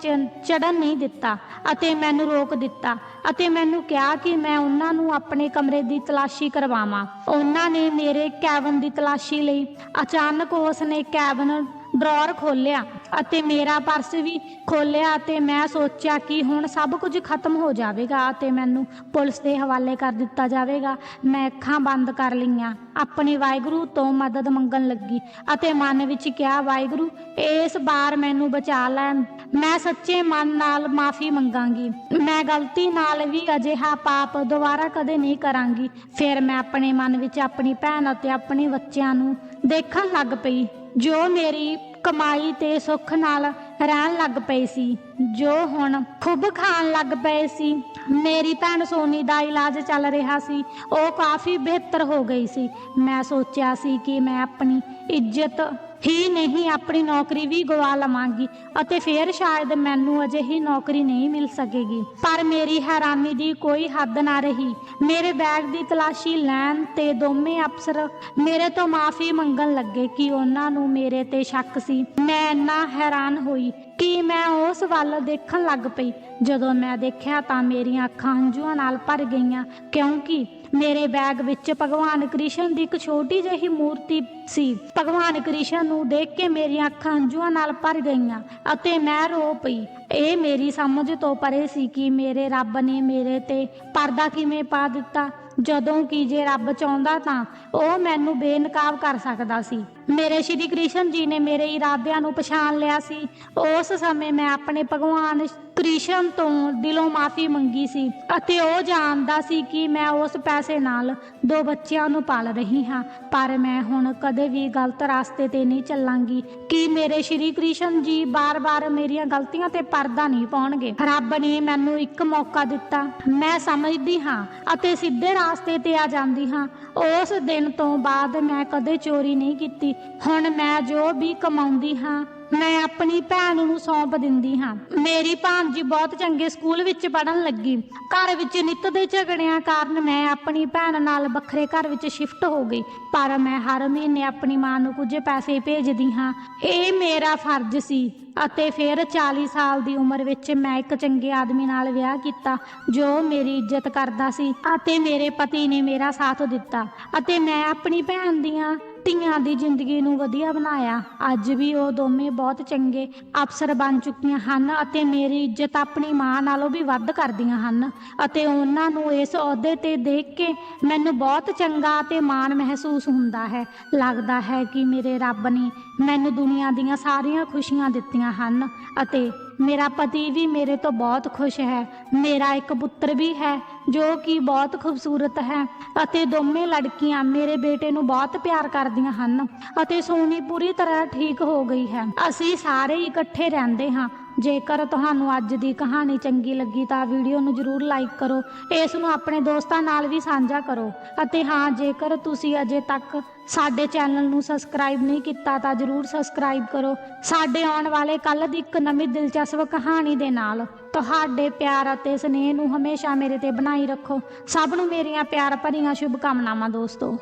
ਚੜਨ ਨਹੀਂ ਦਿੱਤਾ ਅਤੇ ਮੈਨੂੰ ਰੋਕ ਦਿੱਤਾ ਅਤੇ ਮੈਨੂੰ ਕਿਹਾ ਕਿ ਮੈਂ ਉਹਨਾਂ ਨੂੰ ਆਪਣੇ ਕਮਰੇ ਦੀ ਤਲਾਸ਼ੀ ਕਰਵਾਵਾਂ। ਉਹਨਾਂ ਨੇ ਮੇਰੇ ਕੈਬਨ ਦੀ ਤਲਾਸ਼ੀ ਲਈ ਅਚਾਨਕ ਉਸ ਨੇ ਕੈਬਨ ਡਰਾਅਰ ਖੋਲਿਆ ਅਤੇ ਮੇਰਾ ਪਰਸ ਵੀ ਖੋਲਿਆ ਅਤੇ ਮੈਂ ਸੋਚਿਆ ਕਿ ਹੁਣ ਸਭ ਕੁਝ ਖਤਮ ਹੋ ਜਾਵੇਗਾ ਅਤੇ ਮੈਨੂੰ ਪੁਲਿਸ ਦੇ ਹਵਾਲੇ ਕਰ ਦਿੱਤਾ ਜਾਵੇਗਾ। ਮੈਂ ਅੱਖਾਂ ਬੰਦ ਕਰ ਲਈਆਂ। ਆਪਣੇ ਵਾਹਿਗੁਰੂ ਤੋਂ ਮਦਦ ਮੰਗਣ ਲੱਗੀ ਅਤੇ ਮਨ ਵਿੱਚ ਕਿਹਾ, ਵਾਹਿਗੁਰੂ, ਇਸ ਵਾਰ ਮੈਨੂੰ ਬਚਾ ਲੈ ਮੈਂ ਸੱਚੇ ਮਨ ਨਾਲ ਮਾਫੀ ਮੰਗਾਂਗੀ। ਮੈਂ ਗਲਤੀ ਨਾਲ ਵੀ ਅਜਿਹਾ ਪਾਪ ਦੁਬਾਰਾ ਕਦੇ ਨਹੀਂ ਕਰਾਂਗੀ। ਫਿਰ ਮੈਂ ਆਪਣੇ ਮਨ ਵਿੱਚ ਆਪਣੀ ਭੈਣ ਅਤੇ ਆਪਣੇ ਬੱਚਿਆਂ ਨੂੰ ਦੇਖਣ ਲੱਗ ਪਈ। ਜੋ ਮੇਰੀ ਕਮਾਈ ਤੇ ਸੁੱਖ ਨਾਲ ਰਹਿਣ ਲੱਗ ਪਈ ਸੀ, ਜੋ ਹੁਣ ਖੁੱਬ ਖਾਣ ਲੱਗ ਪਏ ਸੀ, ਮੇਰੀ ਭੈਣ ਸੋਨੀ ਦਾ ਇਲਾਜ ਚੱਲ ਰਿਹਾ ਸੀ, ਉਹ ਕਾਫੀ ਬਿਹਤਰ ਹੋ ਗਈ ਸੀ। ਮੈਂ ਸੋਚਿਆ ਸੀ ਕਿ ਮੈਂ ਆਪਣੀ ਇੱਜ਼ਤ ਹੀ ਨਹੀਂ, ਆਪਣੀ ਨੌਕਰੀ ਵੀ ਗਵਾ ਲਵਾਂਗੀ ਅਤੇ ਫਿਰ ਸ਼ਾਇਦ ਮੈਨੂੰ ਅਜਿਹੀ ਨੌਕਰੀ ਨਹੀਂ ਮਿਲ ਸਕੇਗੀ। ਪਰ ਮੇਰੀ ਹੈਰਾਨੀ ਦੀ ਕੋਈ ਹੱਦ ਨਾ ਰਹੀ। ਮੇਰੇ ਬੈਗ ਦੀ ਤਲਾਸ਼ੀ ਲੈਣ ਤੇ ਦੋਵੇਂ ਅਫਸਰ ਮੇਰੇ ਤੋਂ ਮਾਫੀ ਮੰਗਣ ਲੱਗੇ ਕਿ ਉਹਨਾਂ ਨੂੰ ਮੇਰੇ ਤੇ ਸ਼ੱਕ ਸੀ। ਮੈਂ ਇੰਨਾ ਹੈਰਾਨ ਹੋਈ ਕਿ ਮੈਂ ਉਸ ਵੱਲ ਦੇਖਣ ਲੱਗ ਪਈ? ਜਦੋਂ ਮੈਂ ਦੇਖਿਆ ਤਾਂ ਮੇਰੀਆਂ ਅੱਖਾਂ ਹੰਝੂਆਂ ਨਾਲ ਭਰ ਗਈਆਂ। ਕਿਉਂਕਿ ਮੇਰੇ ਬੈਗ ਵਿੱਚ ਭਗਵਾਨ ਕ੍ਰਿਸ਼ਨ ਦੀ ਇੱਕ ਛੋਟੀ ਜਿਹੀ ਮੂਰਤੀ ਸੀ। ਭਗਵਾਨ ਕ੍ਰਿਸ਼ਨ ਨੂੰ ਦੇਖ ਕੇ ਮੇਰੀਆਂ ਅੱਖਾਂ ਹੰਝੂਆਂ ਨਾਲ ਭਰ ਗਈਆਂ ਅਤੇ ਮੈਂ ਰੋ ਪਈ। ਇਹ ਮੇਰੀ ਸਮਝ ਤੋਂ ਪਰੇ ਸੀ ਕਿ ਮੇਰੇ ਰੱਬ ਨੇ ਮੇਰੇ ਤੇ ਪਰਦਾ ਕਿਵੇਂ ਪਾ ਦਿੱਤਾ। ਜਦੋਂ ਕਿ ਜੇ ਰੱਬ ਚਾਹੁੰਦਾ ਤਾਂ ਉਹ ਮੈਨੂੰ ਬੇਨਕਾਬ ਕਰ ਸਕਦਾ ਸੀ। ਮੇਰੇ ਸ਼੍ਰੀ ਕ੍ਰਿਸ਼ਨ ਜੀ ਨੇ ਮੇਰੇ ਇਰਾਦਿਆਂ ਨੂੰ ਪਛਾਣ ਲਿਆ ਸੀ। ਉਸ ਸਮੇਂ ਮੈਂ ਆਪਣੇ ਭਗਵਾਨ ਕ੍ਰਿਸ਼ਨ ਤੋਂ ਦਿਲੋਂ ਮਾਫੀ ਮੰਗੀ ਸੀ ਅਤੇ ਉਹ ਜਾਣਦਾ ਸੀ ਕਿ ਮੈਂ ਉਸ ਪੈਸੇ ਨਾਲ ਦੋ ਬੱਚਿਆਂ ਨੂੰ ਪਾਲ ਰਹੀ ਹਾਂ। ਪਰ ਮੈਂ ਹੁਣ ਕਦੇ ਵੀ ਗਲਤ ਰਾਸਤੇ ਤੇ ਨਹੀਂ ਚੱਲਾਂਗੀ ਕਿ ਮੇਰੇ ਸ਼੍ਰੀ ਕ੍ਰਿਸ਼ਨ ਜੀ ਬਾਰ-ਬਾਰ ਮੇਰੀਆਂ ਗਲਤੀਆਂ ਤੇ ਪਰਦਾ ਨਹੀਂ ਪਾਉਣਗੇ। ਰੱਬ ਨੇ ਮੈਨੂੰ ਇੱਕ ਮੌਕਾ ਦਿੱਤਾ। ਮੈਂ ਸਮਝਦੀ ਹਾਂ ਅਤੇ ਸਿੱਧੇ ਰਾਸਤੇ ਤੇ ਆ ਜਾਂਦੀ ਹਾਂ। ਉਸ ਦਿਨ ਤੋਂ ਬਾਅਦ ਮੈਂ ਕਦੇ ਚੋਰੀ ਨਹੀਂ ਕੀਤੀ। ਹੁਣ ਮੈਂ ਜੋ ਵੀ ਕਮਾਉਂਦੀ ਹਾਂ, ਮੈਂ ਆਪਣੀ ਭੈਣ ਨੂੰ ਸੌਂਪ ਦਿੰਦੀ ਹਾਂ। ਮੇਰੀ ਭਾਣਜੀ ਬਹੁਤ ਚੰਗੇ ਸਕੂਲ ਵਿੱਚ ਪੜਨ ਲੱਗੀ। ਘਰ ਵਿੱਚ ਨਿੱਤ ਦੇ ਝਗੜਿਆਂ ਕਾਰਨ ਮੈਂ ਆਪਣੀ ਭੈਣ ਨਾਲ ਵੱਖਰੇ ਘਰ ਵਿੱਚ ਸ਼ਿਫਟ ਹੋ ਗਈ। ਪਰ ਮੈਂ ਹਰ ਮਹੀਨੇ ਆਪਣੀ ਮਾਂ ਨੂੰ ਕੁਝ ਪੈਸੇ ਭੇਜਦੀ ਹਾਂ। ਇਹ ਮੇਰਾ ਫਰਜ਼ ਸੀ ਅਤੇ ਫਿਰ 40 ਸਾਲ ਦੀ ਉਮਰ ਵਿੱਚ ਮੈਂ ਇੱਕ ਚੰਗੇ ਆਦਮੀ ਨਾਲ ਵਿਆਹ ਕੀਤਾ, ਜੋ ਮੇਰੀ ਇੱਜ਼ਤ ਕਰਦਾ ਸੀ ਅਤੇ ਮੇਰੇ ਪਤੀ ਨੇ ਮੇਰਾ ਸਾਥ ਦਿੱਤਾ ਅਤੇ ਮੈਂ ਆਪਣੀ ਭੈਣ ਦੀਆਂ ਧੀਆਂ ਦੀ ਜ਼ਿੰਦਗੀ ਨੂੰ ਵਧੀਆ ਬਣਾਇਆ। ਅੱਜ ਵੀ ਉਹ ਦੋਵੇਂ ਬਹੁਤ ਚੰਗੇ ਅਫਸਰ ਬਣ ਚੁੱਕੀਆਂ ਹਨ ਅਤੇ ਮੇਰੀ ਇੱਜ਼ਤ ਆਪਣੀ ਮਾਂ ਨਾਲੋਂ ਵੀ ਵੱਧ ਕਰਦੀਆਂ ਹਨ ਅਤੇ ਉਹਨਾਂ ਨੂੰ ਇਸ ਅਹੁਦੇ ਤੇ ਦੇਖ ਕੇ ਮੈਨੂੰ ਬਹੁਤ ਚੰਗਾ ਅਤੇ ਮਾਣ ਮਹਿਸੂਸ ਹੁੰਦਾ ਹੈ। ਲੱਗਦਾ ਹੈ ਕਿ ਮੇਰੇ ਰੱਬ ਨੇ ਮੈਨੂੰ ਦੁਨੀਆ ਦੀਆਂ ਸਾਰੀਆਂ ਖੁਸ਼ੀਆਂ ਦਿੱਤੀਆਂ ਹਨ ਅਤੇ ਮੇਰਾ ਪਤੀ ਵੀ ਮੇਰੇ ਤੋਂ ਬਹੁਤ ਖੁਸ਼ ਹੈ। ਮੇਰਾ ਇੱਕ ਪੁੱਤਰ ਵੀ ਹੈ, ਜੋ ਕਿ ਬਹੁਤ ਖੂਬਸੂਰਤ ਹੈ ਅਤੇ ਦੋਵੇਂ ਲੜਕੀਆਂ ਮੇਰੇ ਬੇਟੇ ਨੂੰ ਬਹੁਤ ਪਿਆਰ ਕਰਦੀਆਂ ਹਨ ਅਤੇ ਸੋਨੀ ਪੂਰੀ ਤਰ੍ਹਾਂ ਠੀਕ ਹੋ ਗਈ ਹੈ। ਅਸੀਂ ਸਾਰੇ ਇਕੱਠੇ ਰਹਿੰਦੇ ਹਾਂ। ਜੇਕਰ ਤੁਹਾਨੂੰ ਅੱਜ ਦੀ ਕਹਾਣੀ ਚੰਗੀ ਲੱਗੀ ਤਾਂ ਵੀਡੀਓ ਨੂੰ ਜਰੂਰ ਲਾਈਕ ਕਰੋ। ਇਸ ਨੂੰ ਆਪਣੇ ਦੋਸਤਾਂ ਨਾਲ ਵੀ ਸਾਂਝਾ ਕਰੋ ਅਤੇ ਹਾਂ, ਜੇਕਰ ਤੁਸੀਂ ਅਜੇ ਤੱਕ ਸਾਡੇ ਚੈਨਲ ਨੂੰ ਸਬਸਕ੍ਰਾਈਬ ਨਹੀਂ ਕੀਤਾ ਤਾਂ ਜਰੂਰ ਸਬਸਕ੍ਰਾਈਬ ਕਰੋ। ਸਾਡੇ ਆਉਣ ਵਾਲੇ ਕੱਲ ਦੀ ਇੱਕ ਨਵੀਂ ਦਿਲਚਸਪ ਕਹਾਣੀ ਦੇ ਨਾਲ ਤੁਹਾਡੇ ਪਿਆਰ ਅਤੇ ਸਨੇਹ ਨੂੰ ਹਮੇਸ਼ਾ ਮੇਰੇ ਤੇ ਬਣਾਈ ਰੱਖੋ। ਸਭ ਨੂੰ ਮੇਰੀਆਂ ਪਿਆਰ ਭਰੀਆਂ ਸ਼ੁਭ ਕਾਮਨਾਵਾਂ ਦੋਸਤੋ।